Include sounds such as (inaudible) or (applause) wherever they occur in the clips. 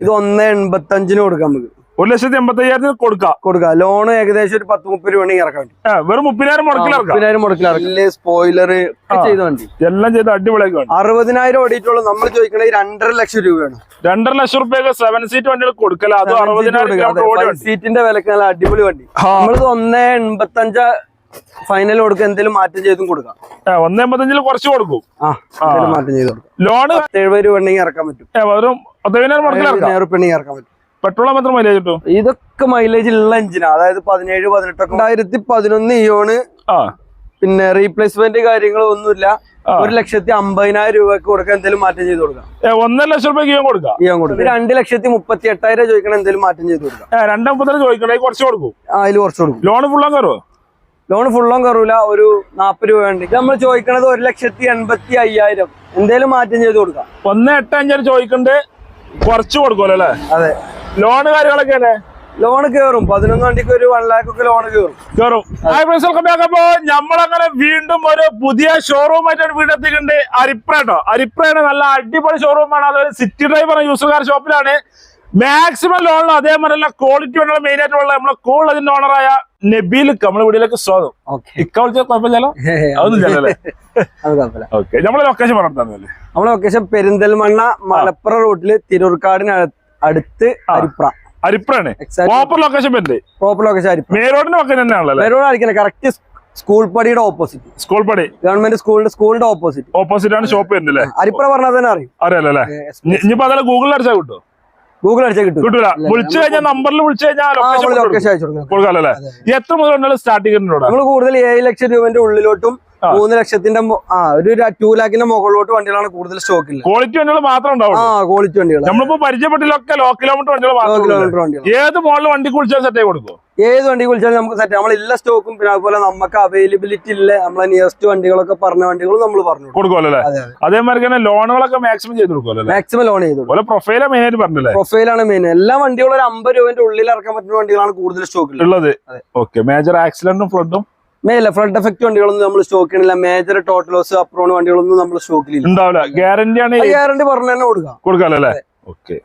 ഇത് ഒന്ന് എൺപത്തി അഞ്ചിന് കൊടുക്കാം നമുക്ക്. ഒരു ലക്ഷത്തി എൺപത്തി അയ്യായിരത്തിന് കൊടുക്കാം. കൊടുക്കാം. ലോൺ ഏകദേശം ഒരു പത്ത് മുപ്പത് രൂപ വേണമെങ്കിൽ ഇറക്കാൻ വെറും മുപ്പതിനായിരം മുടക്കിലായിരം മുടക്കിൽ സ്പോയിലർ. ചെയ്ത വണ്ടി എല്ലാം ചെയ്ത് അടിപൊളിയാക്കി അറുപതിനായിരം ഓടിയിട്ടുള്ളൂ. നമ്മൾ ചോദിക്കണത് രണ്ടര ലക്ഷം രൂപയാണ് രണ്ടര ലക്ഷം റുപ്യൊക്കെ സെവൻ സീറ്റ് വണ്ടികൾ കൊടുക്കല. അത് അറുപതിനായിരം സീറ്റിന്റെ വിലക്ക് നല്ല അടിപൊളി വണ്ടി. നമ്മളിത് ഒന്ന് എൺപത്തി അഞ്ച് ഫൈനൽ കൊടുക്കുക എന്തെങ്കിലും മാറ്റം ചെയ്തും കൊടുക്കാം. ഒന്ന് എൺപത്തഞ്ചിൽ കുറച്ച് കൊടുക്കും. ആ മാറ്റം ചെയ്ത് കൊടുക്കാം. പത്ത് എഴുപത് രൂപ ഉണ്ടെങ്കിൽ ഇറക്കാൻ പറ്റും. ഇറക്കാൻ പറ്റും. പെട്രോൾ മാത്രം മൈലേജ് കിട്ടും. ഇതൊക്കെ മൈലേജ് ഉള്ള എഞ്ചിനാ അതായത് പതിനേഴ് പതിനെട്ടൊക്കെ. രണ്ടായിരത്തി പതിനൊന്ന് ഇയോണ് പിന്നെ റീപ്ലേസ്മെന്റ് കാര്യങ്ങളോ ഒന്നുമില്ല. ഒരു ലക്ഷത്തി അമ്പതിനായിരം രൂപക്ക് കൊടുക്കാൻ എന്തെങ്കിലും മാറ്റം ചെയ്ത് കൊടുക്കാം. ഒന്നര ലക്ഷം രൂപ കൊടുക്കാം. ചെയ്യാൻ കൊടുക്കും. രണ്ട് ലക്ഷത്തി മുപ്പത്തി എട്ടായിരം ചോദിക്കണം എന്തെങ്കിലും മാറ്റം ചെയ്ത് കൊടുക്കാം. രണ്ടാമത്തെ രണ്ടേ ചോദിക്കണേ കുറച്ച് കൊടുക്കും. അതിൽ കുറച്ച് കൊടുക്കും. ലോൺ ഫുള്ളോ കയറുമോ ലോൺ ഫുള്ളും കയറൂല ഒരു നാപ്പത് രൂപ ഉണ്ട് നമ്മൾ ചോദിക്കണത് ഒരു ലക്ഷത്തി എൺപത്തി അയ്യായിരം. എന്തേലും മാറ്റം ചെയ്ത് കൊടുക്കാം. ഒന്ന് എട്ട് അഞ്ചാറ് ചോദിക്കണ്ട് കുറച്ച് കൊടുക്കുമല്ലോ അല്ലേ? അതെ. ലോൺ കാര്യങ്ങളൊക്കെ അല്ലേ ലോൺ കയറും പതിനൊന്ന് വണ്ടിക്ക് ഒരു വൺ ലാക്ക് ഒക്കെ ലോൺ കയറും കയറും അപ്പോ നമ്മളങ്ങനെ വീണ്ടും ഒരു പുതിയ ഷോറൂം ആയിട്ടാണ് വീടെത്തിയിട്ടുണ്ട് അരിപ്രേട്ടോ അരിപ്രയാണ് നല്ല അടിപൊളി ഷോറൂമാണ് അതൊരു സിറ്റി ഡ്രൈവർ യൂസർ കാർ ഷോപ്പിലാണ് മാക്സിമം ലോണിൽ അതേമാതിരി ക്വാളിറ്റി ഉള്ള മെയിൻ ആയിട്ടുള്ള നമ്മളെ കൂടുതൽ അതിന്റെ ഓണറായ നബീൽ കമലപുടിയിലേക്ക് സ്വാഗതം. ഇക്കവിളിച്ച കുഴപ്പമില്ലല്ലോ? അതൊന്നുമില്ലല്ലേ അത് കുഴപ്പമില്ല നമ്മളെ ലൊക്കേഷൻ പറഞ്ഞില്ലേ നമ്മളെ ലൊക്കേഷൻ പെരിന്തൽമണ്ണ മലപ്പുറ റൂട്ടിൽ തിരൂർക്കാടിന് അടുത്ത് അരിപ്ര. അരിപ്രാണ് പ്രോപ്പർ ലൊക്കേഷൻ പ്രോപ്പർ ലൊക്കേഷൻ മേരോടിന്റെ ഒക്കെ തന്നെയാണല്ലോ മേരോട് അടിക്കല കറക്റ്റ് സ്കൂൾ പടിയുടെ ഓപ്പോസിറ്റ് സ്കൂൾ പടി. ഗവൺമെന്റ് സ്കൂളിന്റെ സ്കൂളിന്റെ ഓപ്പോസിറ്റ് ഓപ്പോസിറ്റ് ആണ് ഷോപ്പ് വരുന്നില്ലേ അരിപ്ര പറഞ്ഞാൽ തന്നെ അറിയും. അറിയാലോ അല്ലേ? ഇനിയിപ്പോ അതെല്ലാം ഗൂഗിളിൽ അടിച്ചാൽ കിട്ടുമോ ഗൂഗിൾ അടിച്ചാൽ കിട്ടും കിട്ടൂല. വിളിച്ചു കഴിഞ്ഞാൽ നമ്പറിൽ വിളിച്ചു കഴിഞ്ഞാൽ ആ, ലൊക്കേഷൻ അയച്ചു കൊടുക്കാം അല്ലേ? എത്ര മുതൽ സ്റ്റാർട്ട് സ്റ്റാർട്ടിംഗ് നമ്മൾ കൂടുതൽ ഏഴ് ലക്ഷം രൂപന്റെ ഉള്ളിലോട്ടും ആ. മൂന്ന് ലക്ഷത്തിന്റെ ആ ഒരു ടൂ ലാഖിന്റെ മുകളിലോട്ട് വണ്ടികളാണ് കൂടുതൽ സ്റ്റോക്ക് ഇല്ല. ക്വാളിറ്റി വണ്ടികൾ മാത്രം ആ ഉണ്ടാവുള്ളൂ ക്വാളിറ്റി വണ്ടികൾ നമ്മളിപ്പോ പരിചയപ്പെട്ടിലൊക്കെ ലോ കിലോമീറ്റർ വണ്ടികൾ മാത്രം ഉള്ളൂ. കിലോമീറ്റർ വണ്ടികൾ ഏത് മോഡൽ വണ്ടി കുളിച്ചാൽ സെറ്റ് ആയി കൊടുക്കും ഏത് വണ്ടി വിളിച്ചാലും നമുക്ക് സെറ്റ് നമ്മൾ എല്ലാ സ്റ്റോക്കും പിന്നെ അതുപോലെ നമുക്ക് അവൈലബിലിറ്റി ഇല്ല. നമ്മളെ നിയറസ്റ്റ് വണ്ടികളൊക്കെ പറഞ്ഞ വണ്ടികളും നമ്മൾ പറഞ്ഞു കൊടുക്കുമല്ലേ അതേമാതിരി തന്നെ ലോണുകളൊക്കെ മാക്സിമം ചെയ്ത് കൊടുക്കുമല്ലോ മാക്സിമം ലോൺ ചെയ്തു പ്രൊഫൈലാണ് പ്രൊഫൈല മെയിൻ ആയിട്ട് പറഞ്ഞല്ലേ? പ്രൊഫൈലാണ് മെയിൻ എല്ലാ വണ്ടികളും ഒരു അമ്പത് രൂപന്റെ ഉള്ളിൽ ഇറക്കാൻ പറ്റുന്ന വണ്ടികളാണ് കൂടുതൽ സ്റ്റോക്കിൽ ഉള്ളത്. ഓക്കെ മേജർ ആക്സിഡന്റും ഫ്ലഡും മേല ഫ്ലഡ് എഫക്ട് വണ്ടികളൊന്നും നമ്മൾ സ്റ്റോക്ക് സ്റ്റോക്കിനില്ല മേജർ ടോട്ടൽ ലോസ് അപ്രോൺ വണ്ടികളൊന്നും നമ്മൾ സ്റ്റോക്കിലില്ല ഉണ്ടാവില്ല. ഗ്യാരണ്ടി ആണ് ഗ്യാരണ്ടി പറഞ്ഞു തന്നെ കൊടുക്കാം. കൊടുക്കാമല്ലോ അല്ലേ? ഓക്കെ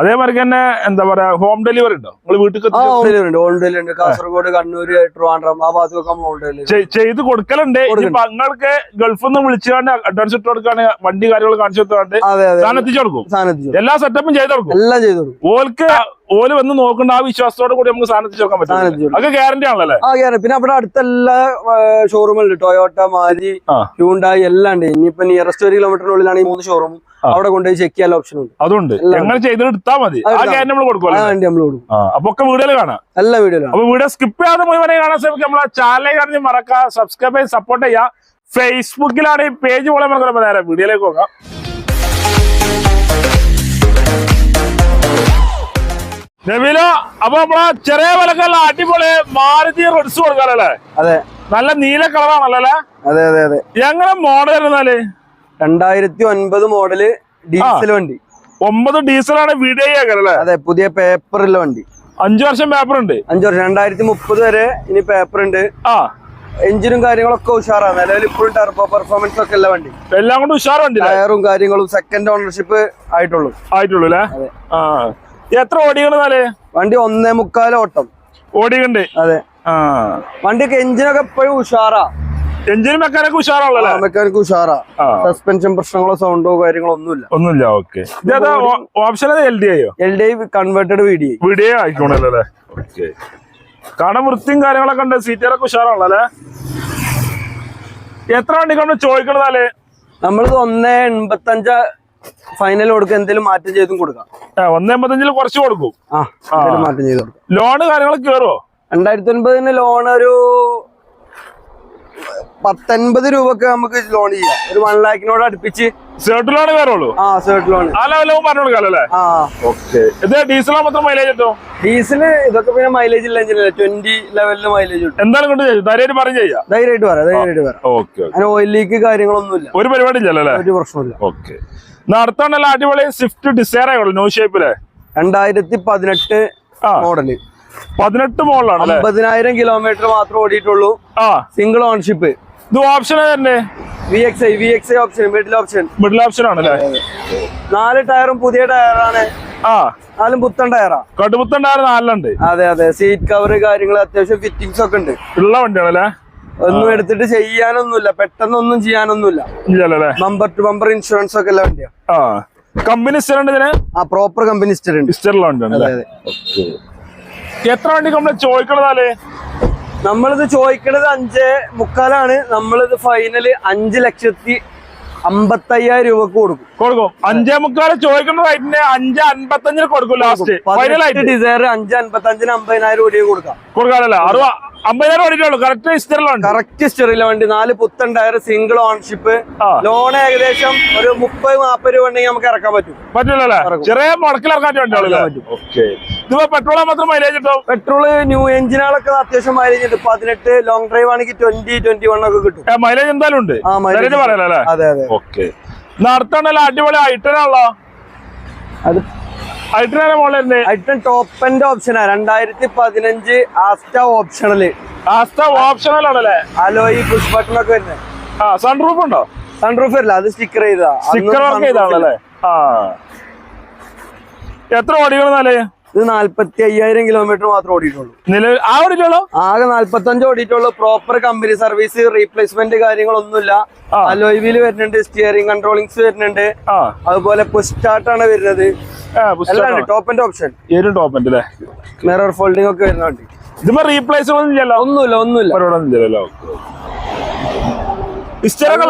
അതേമാതിരി തന്നെ എന്താ പറയാ ഹോം ഡെലിവറി ഉണ്ടോ? നിങ്ങൾ വീട്ടിൽ ഹോം ഡെലിവറി ഉണ്ട് ഹോം ഡെലിവറി ഉണ്ട്. കാസർഗോഡ് കണ്ണൂർ ട്രിവാൻഡ്രം ആ ഭാഗത്തൊക്കെ ഹോം ഡെലിവറി ചെയ്ത് കൊടുക്കലുണ്ട്. നിങ്ങൾക്ക് ഗൾഫിൽ നിന്ന് വിളിച്ചുകൊണ്ട് അഡ്വാൻസ് ഇട്ട് കൊടുക്കാണ് വണ്ടി കാര്യങ്ങൾ കാണിച്ചു കൊടുക്കാണ്ട് സാധനം എത്തിച്ചു കൊടുക്കും. എല്ലാ സെറ്റപ്പും ചെയ്ത് കൊടുക്കും. എല്ലാം ചെയ്തു കൊടുക്കും. ഓൽക്ക് ഓൽ വന്ന് നോക്കേണ്ട ആ വിശ്വാസത്തോടെ കൂടി നമുക്ക് സാധനത്തിൽ നോക്കാൻ പറ്റും. അത് ഗ്യാരണ്ടി ആണല്ലേ ആ ഗ്യാരണ്ടി പിന്നെ അവിടെ അടുത്തെല്ലാ ഷോറൂമുണ്ട് ടൊയോട്ട മാരി. ഹ്യൂണ്ടായി എല്ലാം ഉണ്ട്. ഇനിയിപ്പോ നിയറസ്റ്റ് ഒരു കിലോമീറ്ററിനുള്ളിലാണ് ഈ മൂന്ന് ഷോറൂം അവിടെ കൊണ്ടുപോയി ചെക്ക് ചെയ്യാൻ ഓപ്ഷൻ ഉണ്ട്. അതുണ്ട്. ഞങ്ങൾ എങ്ങനെ ചെയ്ത് മതി. അപ്പൊ വീഡിയോയിൽ കാണാം. എല്ലാ വീഡിയോയിലാണ് അപ്പൊ വീഡിയോ സ്കിപ്പ് ചെയ്യാതെ മുഴുവനെ കാണാൻ ശ്രമിക്കുക. നമ്മളെ ചാനലിൽ കാണി മറക്കുക സബ്സ്ക്രൈബ് ചെയ്ത് സപ്പോർട്ട് ചെയ്യുക. ഫേസ്ബുക്കിലാണ് ഈ പേജ് പോലെ നമുക്ക് നേരെ വീഡിയോയിലേക്ക് പോകാം. നബീലോ അപ്പൊ നമ്മളെ ചെറിയ വിലക്കുള്ള അടിപൊളി മാരുതി റെഡ്സ് കൊടുക്കാനല്ലേ? അതെ. നല്ല നീല കളറാണല്ലോ അതെ അതെ അതെ. എങ്ങനെ മോഡൽ ഇരുന്നാൽ രണ്ടായിരത്തി ഒൻപത് മോഡൽ ഡീസൽ വണ്ടി. ഒമ്പത് ഡീസലാണ് വീഡിയോ അല്ലേ അതെ പുതിയ പേപ്പറുള്ള വണ്ടി. അഞ്ചു വർഷം പേപ്പർ ഉണ്ട് അഞ്ചു വർഷം രണ്ടായിരത്തി മുപ്പത് വരെ ഇനി പേപ്പർ ഉണ്ട് ആ. എഞ്ചിനും കാര്യങ്ങളൊക്കെ ഉഷാറാണ്. നിലവിൽ ഇപ്പോഴും ടർബോ പെർഫോമൻസ് ഒക്കെ ഉള്ള വണ്ടി. എല്ലാം കൊണ്ട് ഉഷാറുണ്ട് ടയറും കാര്യങ്ങളും സെക്കൻഡ് ഓണർഷിപ്പ് ആയിട്ടുള്ളൂ. ആയിട്ടുള്ളൂ അല്ലേ? എത്ര ഓടിക്കണെന്നാൽ വണ്ടി ഒന്നേ മുക്കാൽ ഓട്ടം. ഓടിക്കണ്ട് അതെ. ആ. വണ്ടിയൊക്കെ എഞ്ചിനൊക്കെ എപ്പോഴും ഉഷാറാ. എഞ്ചിന് മെക്കാനിക്ക് ഉഷാറാണല്ലോ മെക്കാനിക് ഉഷാറാ. സസ്പെൻഷൻ പ്രശ്നങ്ങളോ സൗണ്ടോ കാര്യങ്ങളോ ഒന്നുമില്ല. ഒന്നുമില്ല ഓക്കെ. ഓപ്ഷൻ എൽ ഡി ആയോ? L D converted V D ആയിക്കോണല്ലോ അല്ലേ? ഓക്കെ. കാണാൻ വൃത്തിയും കാര്യങ്ങളൊക്കെ ഉണ്ട് സീറ്റുകളൊക്കെ ഉഷാറാണല്ലോ അല്ലേ? എത്ര വണ്ടിക്കാണ് ചോദിക്കണതാലേ നമ്മളിത് ഒന്നേ എൺപത്തി അഞ്ച് ഫൈനൽ കൊടുക്കുക എന്തെങ്കിലും മാറ്റം ചെയ്തും കൊടുക്കാം. ഒന്ന് എൺപത്തഞ്ചിൽ കുറച്ച് കൊടുക്കും. ആ മാറ്റം ചെയ്ത് കൊടുക്കാം. ലോണ് കാര്യങ്ങളൊക്കെ കയറുമോ രണ്ടായിരത്തി ഒൻപതിന് ലോൺ ഒരു പത്തൊൻപത് രൂപക്ക് നമുക്ക് ലോൺ ചെയ്യാം. ഒരു വൺ ലാഖിനോട് അടുപ്പിച്ച് സേർട്ട് ലോൺ കയറുള്ളൂ ആ സെർട്ട് ലോൺ ആ ലെവലും പറഞ്ഞു അല്ലേ? ആ. ഓക്കെ ഇത് ഡീസൽ മാത്രം മൈലേജ് കിട്ടും? ഡീസൽ ഇതൊക്കെ പിന്നെ മൈലേജ് ഇല്ല എഞ്ചിനല്ല ട്വന്റി ലെവലിൽ മൈലേജ് കിട്ടും. എന്തായാലും കൊണ്ട് ചെയ്യും ധൈര്യമായിട്ട് പറഞ്ഞു ചെയ്യാം ധൈര്യമായിട്ട് പറയാം ധൈര്യമായിട്ട് പറയാം. ഓക്കെ അങ്ങനെ ഓയിൽ ലീക്ക് കാര്യങ്ങളൊന്നുമില്ല. ഒരു പരിപാടി ഇല്ലല്ലേ ഒരു പ്രശ്നമില്ല ഓക്കെ നടത്താണ്ടല്ല അടിപൊളി സ്വിഫ്റ്റ് ഡിസൈറേ ആയുള്ളൂ ന്യൂ ഷേപ്പിൽ രണ്ടായിരത്തി പതിനെട്ട് മോഡൽ. പതിനെട്ട് മോഡലാണ് അല്ലേ അമ്പതിനായിരം കിലോമീറ്റർ മാത്രം ഓടിയിട്ടുള്ളൂ. ആ. സിംഗിൾ ഓൺഷിപ്പ് ഇത് ഓപ്ഷൻ തന്നെ V X I V X I option middle option middle option ആണല്ലേ? നാല് ടയറും പുതിയ ടയറാണ് ആ. നാലും പുത്തൻ ടയറാ കടുപ്പത്തുണ്ടായിരുന്ന നാലുണ്ട് അതെ അതെ. സീറ്റ് കവർ കാര്യങ്ങൾ അത്യാവശ്യം ഫിറ്റിംഗ്സ് ഒക്കെ ഉണ്ട്. ഉള്ള വണ്ടിയാണല്ലേ? ഒന്നും എടുത്തിട്ട് ചെയ്യാനൊന്നുമില്ല. പെട്ടെന്നൊന്നും ചെയ്യാനൊന്നുമില്ല. ബമ്പർ ടു ബമ്പർ ഇൻഷുറൻസ് ഒക്കെ ഉള്ള വണ്ടിയാ. കമ്പനി ആ പ്രോപ്പർ കമ്പനി എത്ര വണ്ടി നമ്മൾ ചോദിക്കണതാലേ? നമ്മളിത് ചോദിക്കണത് അഞ്ച് മുക്കാലാണ്. നമ്മളിത് ഫൈനൽ അഞ്ച് ലക്ഷത്തി അമ്പത്തയ്യായിരം രൂപക്ക് കൊടുക്കും. കൊടുക്കും. അഞ്ചേ മുക്കാൽ ചോദിക്കുന്ന റേറ്റിന് അഞ്ച് അൻപത്തഞ്ചിന് കൊടുക്കും ലാസ്റ്റ് ഡിസയർ അഞ്ച് അൻപത്തഞ്ചിന് അമ്പതിനായിരം രൂപ കൊടുക്കാം. കൊടുക്കാനല്ല? അറുപ അമ്പതിനായിരം ഓടിയിട്ടുള്ളൂ. കറക്റ്റ് കറക്റ്റ് സ്റ്റെറിലെ വണ്ടി. നാല് പുത്തൻ ടയർ സിംഗിൾ ഓൺഷിപ്പ് ലോൺ ഏകദേശം ഒരു മുപ്പത് നാപ്പത് രൂപ ഉണ്ടെങ്കിൽ നമുക്ക് ഇറക്കാൻ പറ്റും. പറ്റില്ലല്ലേ ചെറിയ വേണ്ടിയാണല്ലേ ഓക്കെ ഇതിപ്പോ പെട്രോൾ മാത്രം മൈലേജ് കിട്ടും പെട്രോൾ ന്യൂ എഞ്ചിനുകളൊക്കെ അത്യാവശ്യം മൈലേജ് ഉണ്ട്. പതിനെട്ട് ലോങ് ഡ്രൈവ് ആണെങ്കിൽ ട്വന്റി ട്വന്റി വൺ ഒക്കെ കിട്ടും. മൈലേജ് എന്തായാലും ഉണ്ട്. അതെ അതെ. ഓക്കെ നടത്തണല്ലോ അടിപൊളി ഐറ്റനാണല്ലോ അത് ഐറ്റം ടോപ്പന്റെ ഓപ്ഷനാ രണ്ടായിരത്തി പതിനഞ്ച് ആസ്റ്റ ഓപ്ഷണൽ ആസ്റ്റ ഓപ്ഷണൽ ആണല്ലേ? അലോയി പുഷ് ബട്ടൺ ഒക്കെ വരുന്നത് ആ സൺറൂഫ് ഉണ്ടോ? സൺറൂഫ് വരില്ല അത് സ്റ്റിക്കർ ചെയ്താ സ്റ്റിക്കർ വർക്ക് ചെയ്താണല്ലേ ആ. എത്ര ഓടിക്കണമെന്നാലേ ഇത് നാല്പത്തി അയ്യായിരം കിലോമീറ്റർ മാത്രം ഓടിയിട്ടുള്ളൂ. നിലവിൽ ആ ഓടിയിട്ടുള്ളൂ? ആകെ നാല്പത്തഞ്ച് ഓടിയിട്ടുള്ളൂ. പ്രോപ്പർ കമ്പനി സർവീസ് റീപ്ലേസ്മെന്റ് കാര്യങ്ങളൊന്നുമില്ല. അലോയ് വീൽ വരുന്നുണ്ട് സ്റ്റിയറിംഗ് കൺട്രോളിങ്സ് വരുന്നുണ്ട്. അതുപോലെ പുസ്റ്റാർട്ടാണ് വരുന്നത്. എല്ലാം ടോപ്പിന്റെ ഓപ്ഷൻ ഏരും അല്ലേ മിറർ ഫോൾഡിംഗ് ഒക്കെ വരുന്നുണ്ട്. ഇതിപ്പോ റീപ്ലേസ് ഒന്നുമില്ല ഒന്നുമില്ല. പരിപാടി ഒന്നും ഇല്ലല്ലോ ഇസ്റ്ററൊക്കെ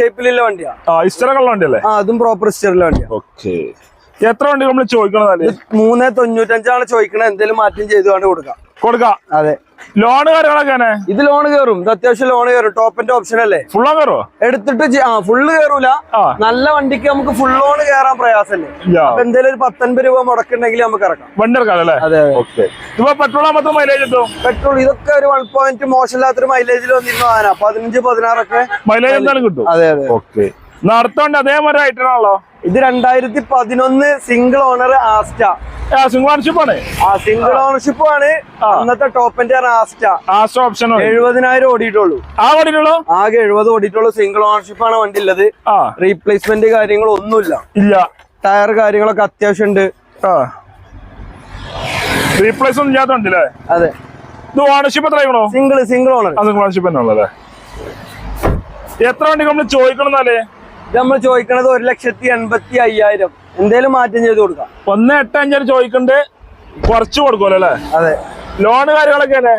ഷേപ്പിലുള്ള വണ്ടിയാ. ഇസ്റ്ററൊക്കെ വണ്ടിയല്ലേ? അതും പ്രോപ്പർ ഇസ്റ്ററിലെ വണ്ടിയാ. ഓക്കെ. എത്ര വണ്ടി നമ്മൾ ചോദിക്കണതല്ലേ മൂന്ന് തൊണ്ണൂറ്റഞ്ചാണ് ചോദിക്കണത് എന്തെങ്കിലും മാറ്റം ചെയ്ത് കൊണ്ട് കൊടുക്കാം. കൊടുക്കാം? അതെ. ലോണ് കാര്യങ്ങളൊക്കെ ഇത് ലോൺ കയറും ഇത് അത്യാവശ്യം ലോൺ കയറും ടോപ്പിന്റെ ഓപ്ഷൻ അല്ലേ? ഫുള്ളോ കയറോ എടുത്തിട്ട് ആ ഫുള്ള് കയറൂല നല്ല വണ്ടിക്ക് നമുക്ക് ഫുൾ ലോൺ കയറാൻ പ്രയാസല്ലേ? അപ്പൊ എന്തെങ്കിലും ഒരു പത്തൊൻപത് രൂപ മുടക്കുണ്ടെങ്കിൽ നമുക്ക് ഇറക്കാം. വണ്ടി ഇറക്കാം അല്ലേ അതെ. ഇപ്പൊ പെട്രോൾ മാത്രം മൈലേജ് കിട്ടും? പെട്രോൾ ഇതൊക്കെ ഒരു വൺ പോയിന്റ് മോശമില്ലാത്തൊരു മൈലേജിൽ വന്നിരുന്നു ആന പതിനഞ്ച് പതിനാറൊക്കെ മൈലേജ് എന്തായാലും കിട്ടും. അതെ അതെ. ഓക്കെ. നടത്തോണ്ട് അതേമാതിരി ആയിട്ടാണല്ലോ? ഇത് രണ്ടായിരത്തി പതിനൊന്ന് single owner Asta single ownership ആണ്. ആ സിംഗിൾ ഓണർഷിപ്പ് ആണ്. അന്നത്തെ ടോപ്പിന്റെ ആസ്റ്റ. ആസ്റ്റ ഓപ്ഷൻ എഴുപതിനായിരം ഓടിയിട്ടുള്ളൂ. ആ ഓടിയിട്ടുള്ളൂ? ആകെ എഴുപത് ഓടിയിട്ടുള്ളൂ. സിംഗിൾ ഓണർഷിപ്പ് ആണ് വണ്ടി ഉള്ളത്. റീപ്ലേസ്മെന്റ് കാര്യങ്ങളൊന്നുമില്ല ഇല്ല. ടയർ കാര്യങ്ങളൊക്കെ അത്യാവശ്യം ഉണ്ട്. റീപ്ലേസ് ഒന്നും ഇല്ലാത്ത വണ്ടില്ലേ അതെ. ഇത് ഓണർഷിപ്പ് എത്ര ആയിക്കണോ? Single single owner single ownership തന്നെ ഉള്ളല്ലേ എത്ര വണ്ടി നമ്മൾ നമ്മൾ ചോദിക്കണത് ഒരു ലക്ഷത്തി എൺപത്തി അയ്യായിരം. എന്തേലും മാറ്റം ചെയ്ത് കൊടുക്കാം. ഒന്ന് എട്ട് അഞ്ചാറ് ചോദിക്കണ്ട് കുറച്ച് കൊടുക്കുമല്ലോ അല്ലേ? അതെ. ലോണ് കാര്യങ്ങളൊക്കെ അല്ലേ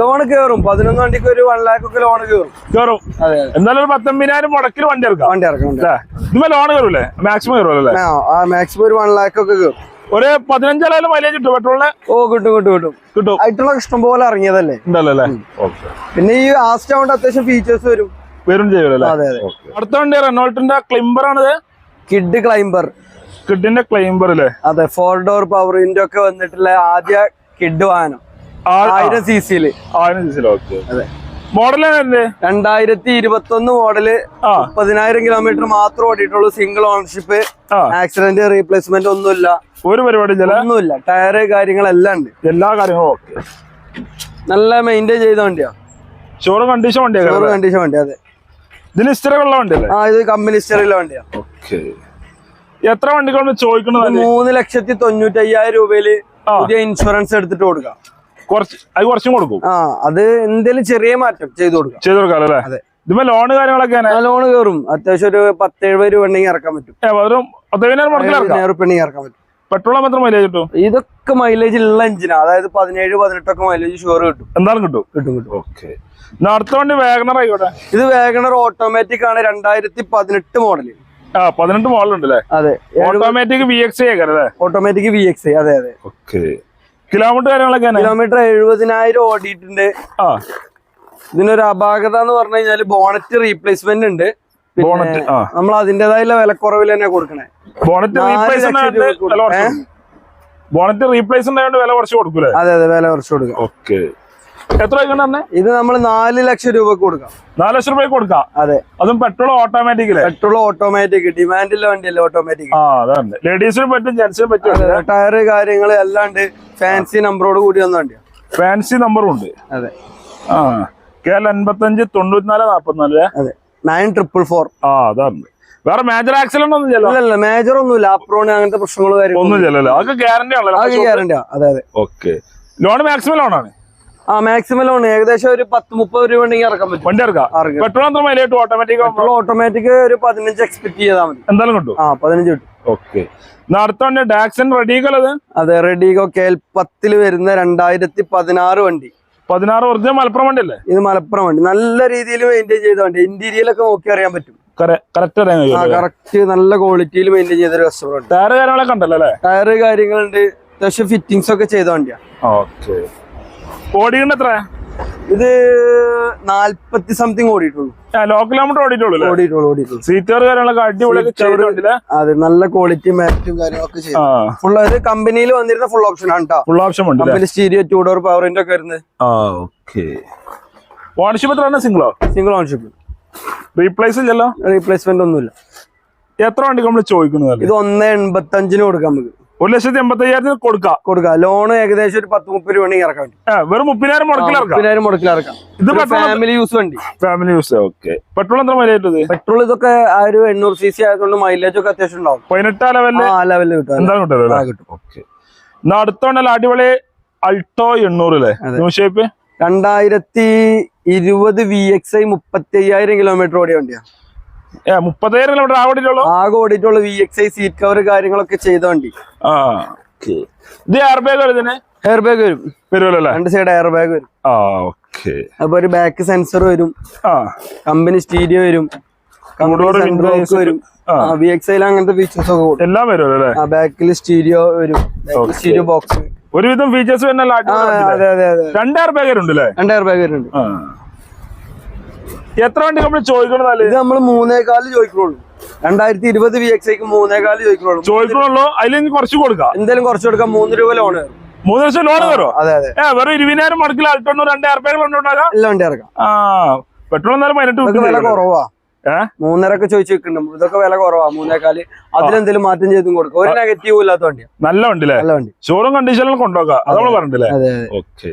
ലോൺ കേറും. പതിനൊന്ന് വണ്ടിക്ക് ഒരു വൺ ലാക്ക് ഒക്കെ ലോൺ കേറും. കേറും. അതെ എന്നാലും ഒരു പത്തൊമ്പതിനായിരം മുടക്കിൽ വണ്ടി ഇറക്കാം. വണ്ടി ഇറക്കണം അല്ലേ? ഇതുമ്പോ ലോൺ കയറൂലേ മാക്സിമം കയറുമല്ലോ ആ മാക്സിമം ഒരു വൺ ലാക്ക് ഒക്കെ കയറും ഒരു പതിനഞ്ചാലും മൈലേജ് കിട്ടും. പെട്രോളിന് ഓ കിട്ടും കിട്ടും കിട്ടും. കിട്ടും. ആയിട്ടുള്ള ഇഷ്ടം പോലെ ഇറങ്ങിയതല്ലേ? ഉണ്ടല്ലോ അല്ലേ? പിന്നെ ഈ ആസ്റ്റ് ആവേണ്ട അത്യാവശ്യം ഫീച്ചേഴ്സ് വരും. വരും ചെയ്യുമല്ലോ അതെ അതെ. അടുത്ത വണ്ടി റെനോൾട്ടിന്റെ ക്ലിംബർ ആണിത് കിഡ് ക്ലൈംബർ. കിഡിന്റെ ക്ലൈംബർ അല്ലേ? അതെ ഫോർ ഡോർ പവർ വിൻഡോ ഒക്കെ വന്നിട്ടുള്ള ആദ്യ കിഡ് വാഹനം. ആയിരം സി സിയിൽ ആയിരം സീസിലോ ഓക്കെ അതെ. മോഡലാണ് രണ്ടായിരത്തി ഇരുപത്തി ഒന്ന് മോഡൽ പതിനായിരം കിലോമീറ്റർ മാത്രം ഓടിയിട്ടുള്ളൂ സിംഗിൾ ഓണർഷിപ്പ് ആക്സിഡന്റ് റീപ്ലേസ്മെന്റ് ഒന്നുമില്ല. ഒരു പരിപാടി ഒന്നുമില്ല. ടയറ് കാര്യങ്ങളെല്ലാം ഉണ്ട്. എല്ലാ കാര്യങ്ങളും ഓക്കെ നല്ല മെയിന്റെയിൻ ചെയ്ത വണ്ടിയാ. ഷോറ് കണ്ടീഷൻ ചോറ് വണ്ടിയാണ് കണ്ടീഷൻ വണ്ടിയാ അതെ. ഇതിന് ഇസ്റ്ററുള്ള വണ്ടിയല്ലേ? ആ ഇത് കമ്പനി ഓക്കെ. എത്ര വണ്ടികളാണ് ചോദിക്കുന്നത് മൂന്ന് ലക്ഷത്തി തൊണ്ണൂറ്റി അയ്യായിരം രൂപയിൽ. പുതിയ ഇൻഷുറൻസ് എടുത്തിട്ട് കൊടുക്കാം. കുറച്ച് അത് കുറച്ചും കൊടുക്കും? ആ അത് എന്തേലും ചെറിയ മാറ്റം ചെയ്തു കൊടുക്കാം. ചെയ്തു കൊടുക്കാം അല്ലേ? അതെ. ഇതിപ്പോ ലോണ് കാര്യങ്ങളൊക്കെ ലോണ് ലോൺ കയറും അത്യാവശ്യം ഒരു പത്തെഴുപത് രൂപ ഉണ്ടെങ്കിൽ ഇറക്കാൻ പറ്റും. പതിനായിരം ഇറക്കാൻ പറ്റും. പെട്രോൾ മാത്രം മൈലേജ് കിട്ടും? ഇതൊക്കെ മൈലേജ് ഉള്ള എഞ്ചിനാ അതായത് പതിനേഴ് പതിനെട്ടൊക്കെ മൈലേജ് ഷുവർ കിട്ടും. എന്താണ് കിട്ടും? കിട്ടും കിട്ടും. ഓക്കെ അടുത്ത വണ്ടി വേഗണർ ആയിക്കോട്ടെ ഇത് വേഗണർ ഓട്ടോമാറ്റിക് ആണ്. രണ്ടായിരത്തി പതിനെട്ട് മോഡൽ ആ പതിനെട്ട് മോഡൽ ഉണ്ട് അല്ലേ അതെ. ഓട്ടോമാറ്റിക് വി എക്സ് അല്ലേ? ഓട്ടോമാറ്റിക് വി എക്സ് അതെ അതെ. ഓക്കെ കിലോമീറ്റർ കാര്യങ്ങളൊക്കെ കിലോമീറ്റർ എഴുപതിനായിരം ഓടിയിട്ടുണ്ട്. ആ. ഇതിനൊരു അപാകത എന്ന് പറഞ്ഞു കഴിഞ്ഞാൽ ബോണറ്റ് റീപ്ലേസ്മെന്റ് ഉണ്ട്. ബോണറ്റ് നമ്മൾ അതിന്റേതായുള്ള വിലക്കുറവിൽ തന്നെ കൊടുക്കണേ. ബോണറ്റ് രൂപ ബോണറ്റ് റീപ്ലേസ് ഉണ്ടായതുകൊണ്ട് വില കുറച്ച് കൊടുക്കൂലേ? അതെ അതെ വില കുറച്ച് കൊടുക്കാം. ഓക്കെ. എത്ര ഇത് നമ്മൾ നാല് ലക്ഷം രൂപക്ക് കൊടുക്കാം. നാല് ലക്ഷം രൂപയ്ക്ക് കൊടുക്കാം? അതെ. അതും പെട്രോൾ ഓട്ടോമാറ്റിക് പെട്രോൾ ഓട്ടോമാറ്റിക് ഡിമാൻഡുള്ള വണ്ടിയല്ലേ ഓട്ടോമാറ്റിക് ലേഡീസിനും പറ്റും ജെന്റ്സിനും പറ്റും ടയർ കാര്യങ്ങൾ എല്ലാം ഉണ്ട്. ഫാൻസി നമ്പറോട് കൂടി വന്ന വണ്ടിയാണ് ഫാൻസി നമ്പറും ഉണ്ട്. അതെ. ആ. കെ എൽ അൻപത്തഞ്ച് തൊണ്ണൂറ്റിനാല് നാപ്പത്തിനാല് അതെ. നയൻ ട്രിപ്പിൾ ഫോർ ആ അതാണ്. വേറെ മേജർ ആക്സിഡന്റ് ഒന്നും ചെല്ലോ അല്ലല്ല മേജർ ഒന്നുമില്ല. അപ്രോൺ അങ്ങനത്തെ പ്രശ്നങ്ങൾ ഒന്നും അതൊക്കെ ഗ്യാരണ്ടി ആണല്ലോ. അതെ അതെ. ഓക്കെ ലോൺ മാക്സിമം ലോണാണ് ആ മാക്സിമം ലോൺ ഏകദേശം ഒരു പത്ത് മുപ്പത് രൂപ ഉണ്ടെങ്കിൽ ഇറക്കാൻ പറ്റും. വണ്ടി ഇറക്കാം. പെട്രോൾ എത്ര മൈലേജ് ഓട്ടോമാറ്റിക് ഓട്ടോമാറ്റിക് ഒരു പതിനഞ്ച് എക്സ്പെക്ട് ചെയ്താൽ മതി. എന്തായാലും കിട്ടും ആ പതിനഞ്ച് കിട്ടും. ഓക്കെ അടുത്തോണ്ട് ഡാക്സൺ അതെ റെഡിഗോ കെ എൽ പത്തിൽ വരുന്ന രണ്ടായിരത്തി പതിനാറ് വണ്ടി. പതിനാറ് ഒറിജിനൽ മലപ്പുറം വണ്ടി അല്ലേ ഇത് മലപ്പുറം വണ്ടി. നല്ല രീതിയിൽ മെയിന്റെയിൻ ചെയ്ത വണ്ടി. ഇന്റീരിയലൊക്കെ നോക്കി അറിയാൻ പറ്റും. കറക്റ്റ് നല്ല ക്വാളിറ്റിയിൽ മെയിന്റെയിൻ ചെയ്ത ഒരു കസ്റ്റമർ ഉണ്ട് ടയർ കാര്യങ്ങളൊക്കെ ഉണ്ടല്ലോ അല്ലേ? ടയർ കാര്യങ്ങളുണ്ട്. അത്യാവശ്യം ഫിറ്റിംഗ്സ് ഒക്കെ ചെയ്ത വണ്ടിയാണ് ഓക്കെ ഓടിക്കണ്ട എത്ര ഇത് നാല്പത്തി സംതിങ് ഓടിയിട്ടുള്ളൂ. ലോ കിലോമീറ്റർ ഓടിയിട്ടുള്ളൂ ഓടിയിട്ടുള്ളൂ ഓടിയിട്ടുള്ളൂ. സീറ്റർ കാര്യങ്ങളൊക്കെ അതെ നല്ല ക്വാളിറ്റി മാറ്റും കാര്യങ്ങളൊക്കെ ചെയ്തു. ആ. ഫുൾ അത് കമ്പനിയിൽ വന്നിരുന്ന ഫുൾ ഓപ്ഷൻ ആണ് കേട്ടോ ഫുൾ ഓപ്ഷൻ ഉണ്ട് കമ്പനി സ്റ്റീരിയോ ടൂ ഡോർ പവറിന്റെ ഒക്കെ വരുന്നത്. ഓക്കെ ഓണർഷിപ്പ് എത്ര സിംഗിളോ സിംഗിൾ ഓണർഷിപ്പ് റീപ്ലേസ് ഇല്ലല്ലോ? റീപ്ലേസ്മെന്റ് ഒന്നുമില്ല. എത്ര വണ്ടി നമ്മൾ ചോദിക്കുന്നത് ഇത് ഒന്ന് എൺപത്തി അഞ്ചിന് കൊടുക്കാം നമുക്ക്. ഒരു ലക്ഷത്തി എൺപത്തി അയ്യായിരത്തിന് കൊടുക്കാം. കൊടുക്കാം. ലോൺ ഏകദേശം ഒരു പത്ത് മുപ്പത് രൂപ ഇറക്കാം ഇറക്കാൻ വെറും മുപ്പതിനായിരം മുടക്കിലായിരം മുടക്കിലിറക്കാം ഇത് ഫാമിലി യൂസ് വണ്ടി. ഫാമിലി യൂസ് ഓക്കെ പെട്രോൾ എത്ര മൈലേജ് പെട്രോൾ ഇതൊക്കെ ആ ഒരു എണ്ണൂറ് സി സി ആയതുകൊണ്ട് മൈലേജ് ഒക്കെ അത്യാവശ്യം ഉണ്ടാവും. പതിനെട്ടാം ലെവലിൽ ആ ലെവലിൽ കിട്ടും എന്തായാലും കിട്ടുമല്ലോ ആ, കിട്ടും. ഓക്കെ എന്നാ അടുത്തോണ്ടല്ലോ അടിപൊളി അൾട്ടോ എണ്ണൂറ് അല്ലേ അതെ. ഷേപ്പ്? രണ്ടായിരത്തി ഇരുപത് വി എക്സ് ഐ മുപ്പത്തി അയ്യായിരം കിലോമീറ്റർ ഓടിയ വണ്ടിയാ. കിലോമീറ്റർ ഓടിയിട്ടുള്ളൂ? ആകെ ഓടിയിട്ടുള്ള V X I seat cover കാര്യങ്ങളൊക്കെ ചെയ്ത വണ്ടി. ആ. okay. ഇത് എയർ ബാഗ് വരുന്നതിന് എയർ ബാഗ് വരും. വരുമല്ലോ രണ്ട് സൈഡ് എയർ ബാഗ് വരും. ആ ഓക്കെ. അപ്പൊ ഒരു ബാക്ക് സെൻസർ വരും. ആ. കമ്പനി സ്റ്റീരിയോ വരും. വരും. ആ. വി എക്സ് ഐയിൽ അങ്ങനത്തെ ഫീച്ചേഴ്സ് ഒക്കെ എല്ലാം വരുമല്ലോ ആ ബാക്കിൽ സ്റ്റീരിയോ വരും. സ്റ്റീരിയോ ബോക്സ് ഒരുവിധം ഫീച്ചേഴ്സ് അതെ രണ്ട് എയർ ബാഗ് ഉണ്ട് അല്ലേ? രണ്ട് എയർ ബാഗ് വരുന്നുണ്ട് എത്ര വണ്ടി നമ്മൾ ചോദിക്കണം ഇത് നമ്മൾ മൂന്നേകാൽ ചോദിക്കുള്ളൂ രണ്ടായിരത്തി ഇരുപത് വി എക്സ് ഐക്ക് മൂന്നേകാൽ ചോദിക്കുള്ളൂ ചോദിക്കണുള്ളൂ. അതിൽ കുറച്ച് കൊടുക്കാം. എന്തായാലും കുറച്ച് കൊടുക്കാം. മൂന്ന് രൂപ ലോൺ മൂന്ന് ലക്ഷം ലോൺ തരോ അതെ അതെ. വെറും ഇരുപതിനായിരം മുടക്കിൽ അൽട്ടോ രണ്ട് ഉണ്ടാകാം എല്ലാം വണ്ടി ഇറക്കാം. ആ പെട്രോൾ എന്നാലും പതിനെട്ട് വില കുറവാ. മൂന്നരൊക്കെ മൂന്നര ഒക്കെ ചോദിച്ചു വെക്കുന്നുണ്ട് ഇതൊക്കെ വില കുറവാ മൂന്നേക്കാൽ അതിലെന്തെങ്കിലും മാറ്റം ചെയ്തും കൊടുക്കും. ഒരു നെഗറ്റീവ് ഇല്ലാത്ത വണ്ടിയാണ് നല്ല വണ്ടി നല്ല വണ്ടി. ഷോറൂം കണ്ടീഷനിൽ കൊണ്ടുപോകാം അതോ നമ്മൾ പറഞ്ഞില്ലേ ഓക്കെ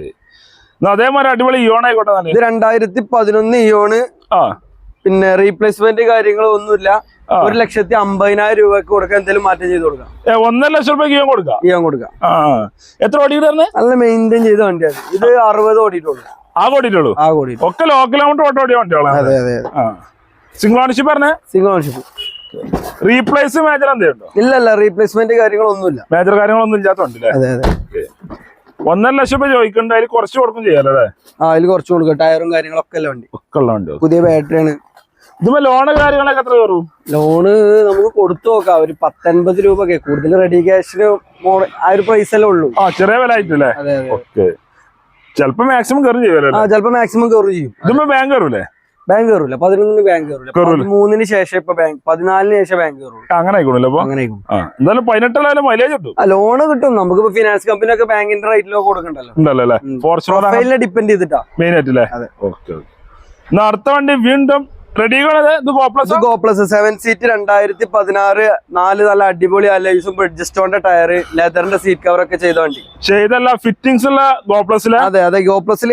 അതേമാതിരി അടിപൊളി ഇയോൺ ആയിക്കോട്ടെ ഇത് രണ്ടായിരത്തി പതിനൊന്ന് ഇയോണ് ആ. പിന്നെ റീപ്ലേസ്മെന്റ് കാര്യങ്ങളോ ഒന്നുമില്ല. ഒരു ലക്ഷത്തി അമ്പതിനായിരം രൂപക്ക് കൊടുക്കാൻ എന്തെങ്കിലും മാറ്റം ചെയ്ത് കൊടുക്കാം. ഒന്നര ലക്ഷം രൂപയ്ക്ക് ഇയോൺ കൊടുക്കാം? ഇയോൺ കൊടുക്കാം. ആ എത്ര ഓടിയിട്ട് നല്ല മെയിന്റെയിൻ ചെയ്ത വണ്ടിയാണ് ഇത്. അറുപത് ഓടിയിട്ടുള്ളൂ. ആ ഓടിയിട്ടുള്ളൂ? ആ ഓടി ഒക്കെ ലോ കിലോമീറ്റർ ഓട്ടോ ഓടിയ വണ്ടികളാണ് അതെ അതെ സിംഗിൾ ഓണർഷിപ്പ് പറഞ്ഞേ? സിംഗിൾ ഓണർഷിപ്പ് റീപ്ലേസ് മേജർ എന്തെയുണ്ടോ ഇല്ല ഇല്ല. റീപ്ലേസ്മെന്റ് കാര്യങ്ങളൊന്നുമില്ല. മേജർ കാര്യങ്ങളൊന്നും ഇല്ലാത്ത വണ്ടി അതെ അതെ. ഒന്നര ലക്ഷം രൂപ ചോദിക്കണ്ട അതിൽ കുറച്ച് കൊടുക്കും ചെയ്യാലേ ആ അതിൽ കുറച്ച് കൊടുക്കുക ടയറും കാര്യങ്ങളൊക്കെ അല്ല വണ്ടി. ഒക്കെ ഉള്ള വണ്ടി. പുതിയ ബാറ്ററിയാണ് ഇതിപ്പോ ലോണ് കാര്യങ്ങളൊക്കെ എത്ര കയറും? ലോണ് നമുക്ക് കൊടുത്തു നോക്കാം ഒരു പത്തൊൻപത് രൂപ ഒക്കെ കൂടുതൽ റെഡി ക്യാഷിന് ആ ഒരു പ്രൈസ് അല്ലേ ഉള്ളൂ. ആ ചെറിയ വില ആയിട്ടല്ലേ ഓക്കെ ചിലപ്പോ മാക്സിമം കയറും ചെയ്യും ചിലപ്പോ മാക്സിമം കയറും ചെയ്യും. ഇതിപ്പോ ബാങ്ക് കയറൂലേ? ബാങ്ക് കയറൂല പതിനൊന്നിന് ബാങ്ക് കയറൂല മൂന്നിന് ശേഷം ഇപ്പൊ ബാങ്ക് പതിനാലിന് ശേഷം ബാങ്ക് കയറുള്ളൂ അങ്ങനെ ആയിക്കോളൂ അങ്ങനെ എന്തായാലും പതിനെട്ടല്ലായാലും മൈലേജ് കിട്ടും. ആ ലോണ് കിട്ടും. നമുക്ക് ഫിനാൻസ് കമ്പനി ഒക്കെ ബാങ്കിന്റെ റേറ്റിലൊക്കെ കൊടുക്കണ്ടല്ലോ. ഡിപെൻഡ് ചെയ്തിട്ടാ. മെയിൻ ആയിട്ട് എന്നാ അടുത്ത വണ്ടി വീണ്ടും ready Go Plus Go Plus seven seat രണ്ടായിരത്തി പതിനാറ് നാല് നല്ല അടിപൊളി അലൈസും ബ്രിഡ്ജസ്റ്റോണിന്റെ ടയർ ലെതറിന്റെ സീറ്റ് കവർ ഒക്കെ ചെയ്ത വണ്ടി. ചെയ്തല്ല ഫിറ്റിംഗ്സ് ഉള്ള ഗോപ്ലസിലെ അതെ അതെ. ഗോ പ്ലസിൽ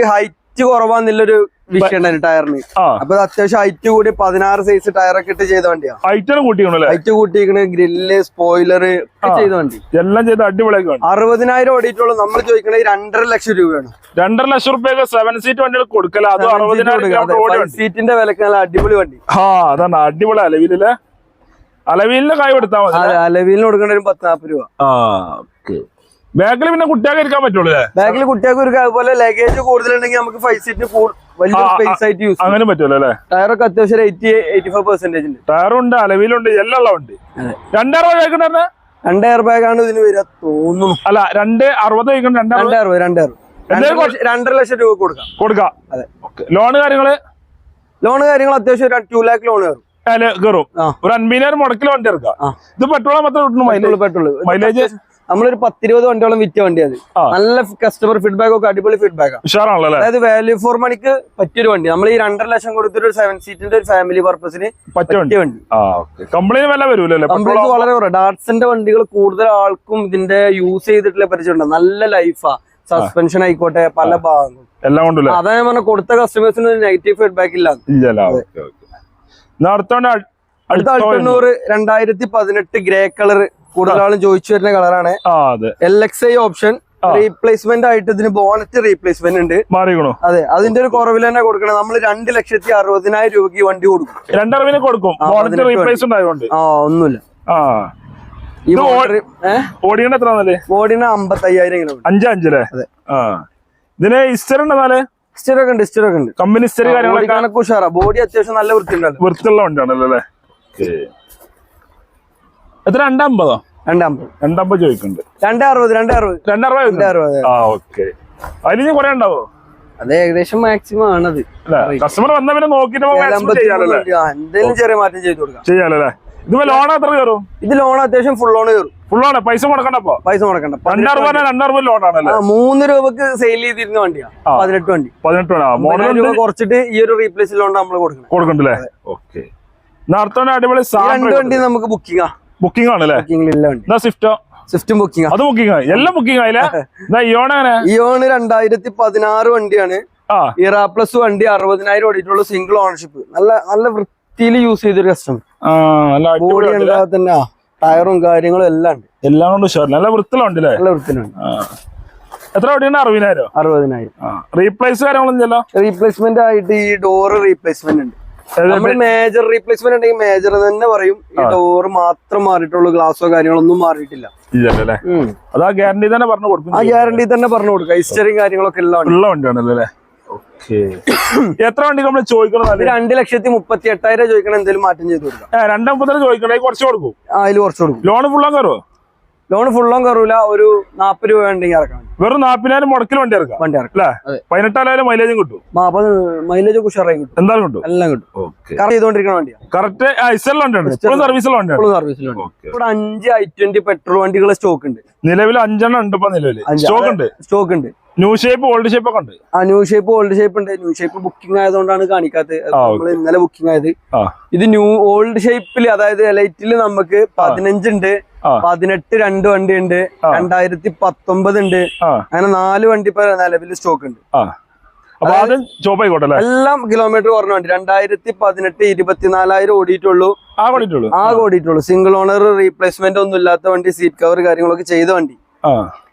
ഹൈറ്റ് കുറവാന്നുള്ളൊരു വിഷയം ടയറിന്. അപ്പൊ അത്യാവശ്യം ഹൈറ്റ് കൂടി പതിനാറ് സൈസ് ടയറൊക്കെ ഇട്ട് ചെയ്ത വണ്ടിയാണ് ഹൈറ്റ് കൂട്ടിക്കണല്ലേ ഹൈറ്റ് കൂട്ടിയിരിക്കണ ഗ്രില്ല് സ്പോയിലർ ചെയ്ത വണ്ടി. എല്ലാം ചെയ്ത് അടിപൊളി വേണം അറുപതിനായിരം ഓടിയിട്ടുള്ളൂ. നമ്മൾ ചോദിക്കണത് രണ്ടര ലക്ഷം രൂപയാണ്. രണ്ടര ലക്ഷം റുപ്യൊക്കെ സെവൻ സീറ്റ് വണ്ടികൾ കൊടുക്കല. അത് അറുപതിനായിരം സീറ്റിന്റെ വിലക്ക് നല്ല അടിപൊളി വണ്ടി. ആ അതാണ് അടിപൊളി അലവിലല്ലേ അലവിലിന്റെ കായ് കൊടുത്താൽ മതി അലവിലിന് കൊടുക്കേണ്ട ഒരു പത്ത് നാൽപ്പത് രൂപ. ആ ഓക്കെ. ബാക്കിൽ പിന്നെ കുട്ടിയാക്കി ഇരിക്കാൻ പറ്റുള്ളൂ ബാഗിൽ ബാക്കിൽ കുട്ടികൾക്ക് ഒരു അതുപോലെ ലഗേജ് കൂടുതലുണ്ടെങ്കിൽ നമുക്ക് ഫൈവ് സീറ്റിന് വലിയ സ്പേസ് ആയിട്ട് യൂസ് അങ്ങനെ പറ്റുമല്ലോ അല്ലേ? ടയറൊക്കെ അത്യാവശ്യം എയ്റ്റി എയ്റ്റി ഫൈവ് പെർസെന്റേജ് ഉണ്ട്. ടയറുണ്ട് അലവിലുണ്ട് എല്ലാം ഉള്ള വണ്ടി അതെ. രണ്ടര കഴിക്കണ്ടേ രണ്ട് എയർ ബാഗ് ആണ് ഇതിന് വരിക തോന്നുന്നു. അല്ല രണ്ട് അറുപത് രണ്ടര രണ്ട് അറുപത്? രണ്ട് അറുപത്. രണ്ടര ലക്ഷം- രൂപ കൊടുക്കാം. കൊടുക്കാം. അതെ. ലോണ് കാര്യങ്ങൾ? ലോൺ കാര്യങ്ങൾ അത്യാവശ്യം ടു ലാക്ക് ലോൺ കയറും. കയറും. ഒരു അൻപതിനായിരം മുടക്കിൽ വണ്ടി ഇറക്കാം ഇത് പെട്രോൾ മാത്രമേ കിട്ടുന്നു മൈലേജ് പെട്രോൾ മൈലേജ് നമ്മളൊരു പത്തിരുപത് വണ്ടിയോളം വിറ്റ വണ്ടി അത്. നല്ല കസ്റ്റമർ ഫീഡ്ബാക്ക് ഒക്കെ അടിപൊളി ഫീഡ്ബാക്ക് അതായത് വാല്യൂ ഫോർ മണിക്ക് പറ്റിയൊരു വണ്ടി. നമ്മൾ ഈ രണ്ടര ലക്ഷം കൊടുത്തൊരു സെവൻ സീറ്റിന്റെ ഒരു ഫാമിലി പർപ്പസിന് പറ്റിയ വണ്ടി. കംപ്ലൈന്റ് വില പെട്രോൾ വളരെ കുറവ്. ഡാർട്സിന്റെ വണ്ടികൾ കൂടുതൽ ആൾക്കും ഇതിന്റെ യൂസ് ചെയ്തിട്ടുള്ള പരിചയമുണ്ട്. നല്ല ലൈഫാ സസ്പെൻഷൻ ആയിക്കോട്ടെ പല ഭാഗങ്ങളും. എല്ലാം കൊണ്ടല്ലേ അതാ ഞാൻ പറഞ്ഞ കൊടുത്ത കസ്റ്റമേഴ്സിന് നെഗറ്റീവ് ഫീഡ്ബാക്ക് ഇല്ല. അടുത്ത അടുത്ത അൾട്ടണ്ണൂറ് രണ്ടായിരത്തി പതിനെട്ട് ഗ്രേ കളർ കൂടുതൽ ആളും ചോദിച്ചു വരുന്ന കളറാണ്. L X I option replacement ആയിട്ട് ഇതിന് ബോണറ്റ് റീപ്ലേസ്മെന്റ് ഉണ്ട്. മാറിക്കണോ? അതെ അതിന്റെ ഒരു കുറവിൽ തന്നെ കൊടുക്കണം. നമ്മൾ രണ്ട് ലക്ഷത്തി അറുപതിനായിരം രൂപയ്ക്ക് വണ്ടി കൊടുക്കും. രണ്ടറിവിന് കൊടുക്കും. ആ, ഒന്നുമില്ല. ഓടിയണ്ട എത്ര അഞ്ച് അഞ്ചല്ലേ അതെ. ആ. ഇതിന് ഇസ്റ്റർ ഉണ്ടോ കമ്പനി കാര്യങ്ങളൊക്കെ? ഉഷാറാ. ബോഡി അത്യാവശ്യം നല്ല വൃത്തി ഉണ്ടല്ലോ വൃത്തിയുള്ള വണ്ടിയാണല്ലോ അല്ലേ? എത്ര രണ്ടമ്പതോ? രണ്ടമ്പത്. രണ്ടമ്പത് ചോദിക്കുന്നുണ്ട്. രണ്ടറുപത് രണ്ടറുപത്. രണ്ടറുപത് രണ്ടറുപത്. ആ ഓക്കെ. അതിന് കുറെ ഉണ്ടാവോ? അത് ഏകദേശം മാക്സിമം ആണത്. കസ്റ്റമർ വന്ന പിന്നെ നോക്കിട്ട് എന്തെങ്കിലും ചെറിയ മാറ്റം ചെയ്ത് കൊടുക്കാം. ചെയ്യാലോ അല്ലേ? ഇതിപ്പോ ലോൺ എത്ര കയറും? ഇത് ലോൺ അത്യാവശ്യം ഫുൾ ലോൺ കയറും. ഫുള്ളാണ് പൈസ മുടക്കണ്ടപ്പോ പൈസ മുടക്കണ്ട. രണ്ടറുപത് രണ്ടറുപത് ലോൺ ആണല്ലേ? മൂന്ന് രൂപക്ക് സെയിൽ ചെയ്തിരുന്ന വണ്ടിയാ. ആ. പതിനെട്ട് വണ്ടി. പതിനെട്ട് രൂപ കുറച്ചിട്ട് ഈ ഒരു റീപ്ലേസ് ലോൺ നമ്മൾ കൊടുക്കണം. കൊടുക്കണ്ടല്ലേ? ഓക്കെ. അടിപൊളി രണ്ട് വണ്ടി നമുക്ക് ബുക്കിംഗ് ആ. ബുക്കിംഗ് ആണല്ലേ എന്നാ സ്വിഫ്റ്റോ സ്വിഫ്റ്റും ബുക്കിംഗ് അത് ബുക്കിംഗ് ആയി എല്ലാം ബുക്കിംഗ് ആയില്ലേ ഇയോൺ എങ്ങനെ? ഇയോൺ രണ്ടായിരത്തി പതിനാറ് വണ്ടിയാണ്. ഇറ പ്ലസ് വണ്ടി അറുപതിനായിരം ഓടിയിട്ടുള്ള സിംഗിൾ ഓണർഷിപ്പ് നല്ല നല്ല വൃത്തിയിൽ യൂസ് ചെയ്തൊരു കസ്റ്റമർ ബോഡി ഉണ്ടാകാതെ തന്നെ ടയറും കാര്യങ്ങളും എല്ലാം ഉണ്ട്. എല്ലാം കൊണ്ട് ഉഷാർ നല്ല വണ്ടില്ലേ നല്ല വൃത്തിയിലുണ്ട്. എത്ര വണ്ടിയാണ് അറുപതിനായിരം? അറുപതിനായിരം. റീപ്ലേസ് കാര്യങ്ങളൊന്നും ചെല്ലോ റീപ്ലേസ്മെന്റ് ആയിട്ട് ഈ ഡോറ് റീപ്ലേസ്മെന്റ് ഉണ്ട്. നമ്മൾ മേജർ റീപ്ലേസ്മെന്റ് ഉണ്ടെങ്കിൽ മേജർ തന്നെ പറയും. ഈ ഡോറ് മാത്രം മാറിയിട്ടുള്ളൂ ഗ്ലാസോ കാര്യങ്ങളൊന്നും മാറിയിട്ടില്ല. ഇല്ലല്ലേ. അത് ആ ഗ്യാരണ്ടി തന്നെ പറഞ്ഞു കൊടുക്കും ആ ഗ്യാരണ്ടി തന്നെ പറഞ്ഞു കൊടുക്കുക ഹിസ്റ്ററിയും കാര്യങ്ങളൊക്കെ ഉള്ള വണ്ടിയാണല്ലേ? (coughs) എത്ര വണ്ടി നമ്മൾ ചോദിക്കണം രണ്ട് ലക്ഷത്തി മുപ്പത്തി എട്ടായിരം ചോദിക്കണം എന്തെങ്കിലും മാറ്റം ചെയ്ത് കൊടുക്കാം. രണ്ടാം മുപ്പത്തി ചോദിക്കണേ കുറച്ച് കൊടുക്കും. അതിൽ കുറച്ച് കൊടുക്കും. ലോൺ ഫുള്ളാൻ കയറുമോ ലോൺ ഫുള്ളും കയറൂല ഒരു നാപ്പത് രൂപ ഉണ്ടെങ്കിൽ ഇറക്കാം. വെറും നാപ്പതിനായിരം മുടക്കിൽ വണ്ടി ഇറക്കാം. വണ്ടി ഇറക്കാം. അല്ലേ. മൈലേജും കിട്ടും. മൈലേജ് ഉഷാറായി കിട്ടും. എന്തായാലും കിട്ടും. എല്ലാം കിട്ടും. ചെയ്തോണ്ടിരിക്കുന്ന വണ്ടിയാണ്. കറക്റ്റ് സർവീസിലുണ്ട് ഇവിടെ അഞ്ച് ഐ ട്വന്റി പെട്രോൾ വണ്ടികളെ സ്റ്റോക്ക് ഉണ്ട്. നിലവിൽ അഞ്ചെണ്ണം ഉണ്ട് ഇപ്പൊ നിലവിൽ. സ്റ്റോക്ക് ഉണ്ട്. സ്റ്റോക്ക് ഉണ്ട്. ന്യൂ ഷേപ്പ് ഓൾഡ് ഷേപ്പ് ഒക്കെ ഉണ്ട്. ആ ന്യൂ ഷേപ്പ് ഓൾഡ് ഷേപ്പ് ഉണ്ട്. ന്യൂ ഷേപ്പ് ബുക്കിംഗ് ആയതുകൊണ്ടാണ് കാണിക്കാത്തത്. നമ്മൾ ഇന്നലെ ബുക്കിംഗ് ആയത്. ഇത് ന്യൂ ഓൾഡ് ഷേപ്പിൽ അതായത് എലൈറ്റിൽ നമുക്ക് പതിനഞ്ചുണ്ട്. പതിനെട്ട് രണ്ട് വണ്ടി ഉണ്ട്. രണ്ടായിരത്തി പത്തൊമ്പത് ഉണ്ട്. അങ്ങനെ നാല് വണ്ടി ഇപ്പൊ നിലവിൽ സ്റ്റോക്ക് ഉണ്ട്. അപ്പൊ അത് എല്ലാം കിലോമീറ്റർ കുറഞ്ഞ വണ്ടി. രണ്ടായിരത്തി പതിനെട്ട് ഇരുപത്തിനാലായിരം ഓടിയിട്ടുള്ളൂ. ആകെ ഓടിയിട്ടുള്ളൂ. സിംഗിൾ ഓണർ റീപ്ലേസ്മെന്റ് ഒന്നും ഇല്ലാത്ത വണ്ടി സീറ്റ് കവർ കാര്യങ്ങളൊക്കെ ചെയ്ത വണ്ടി.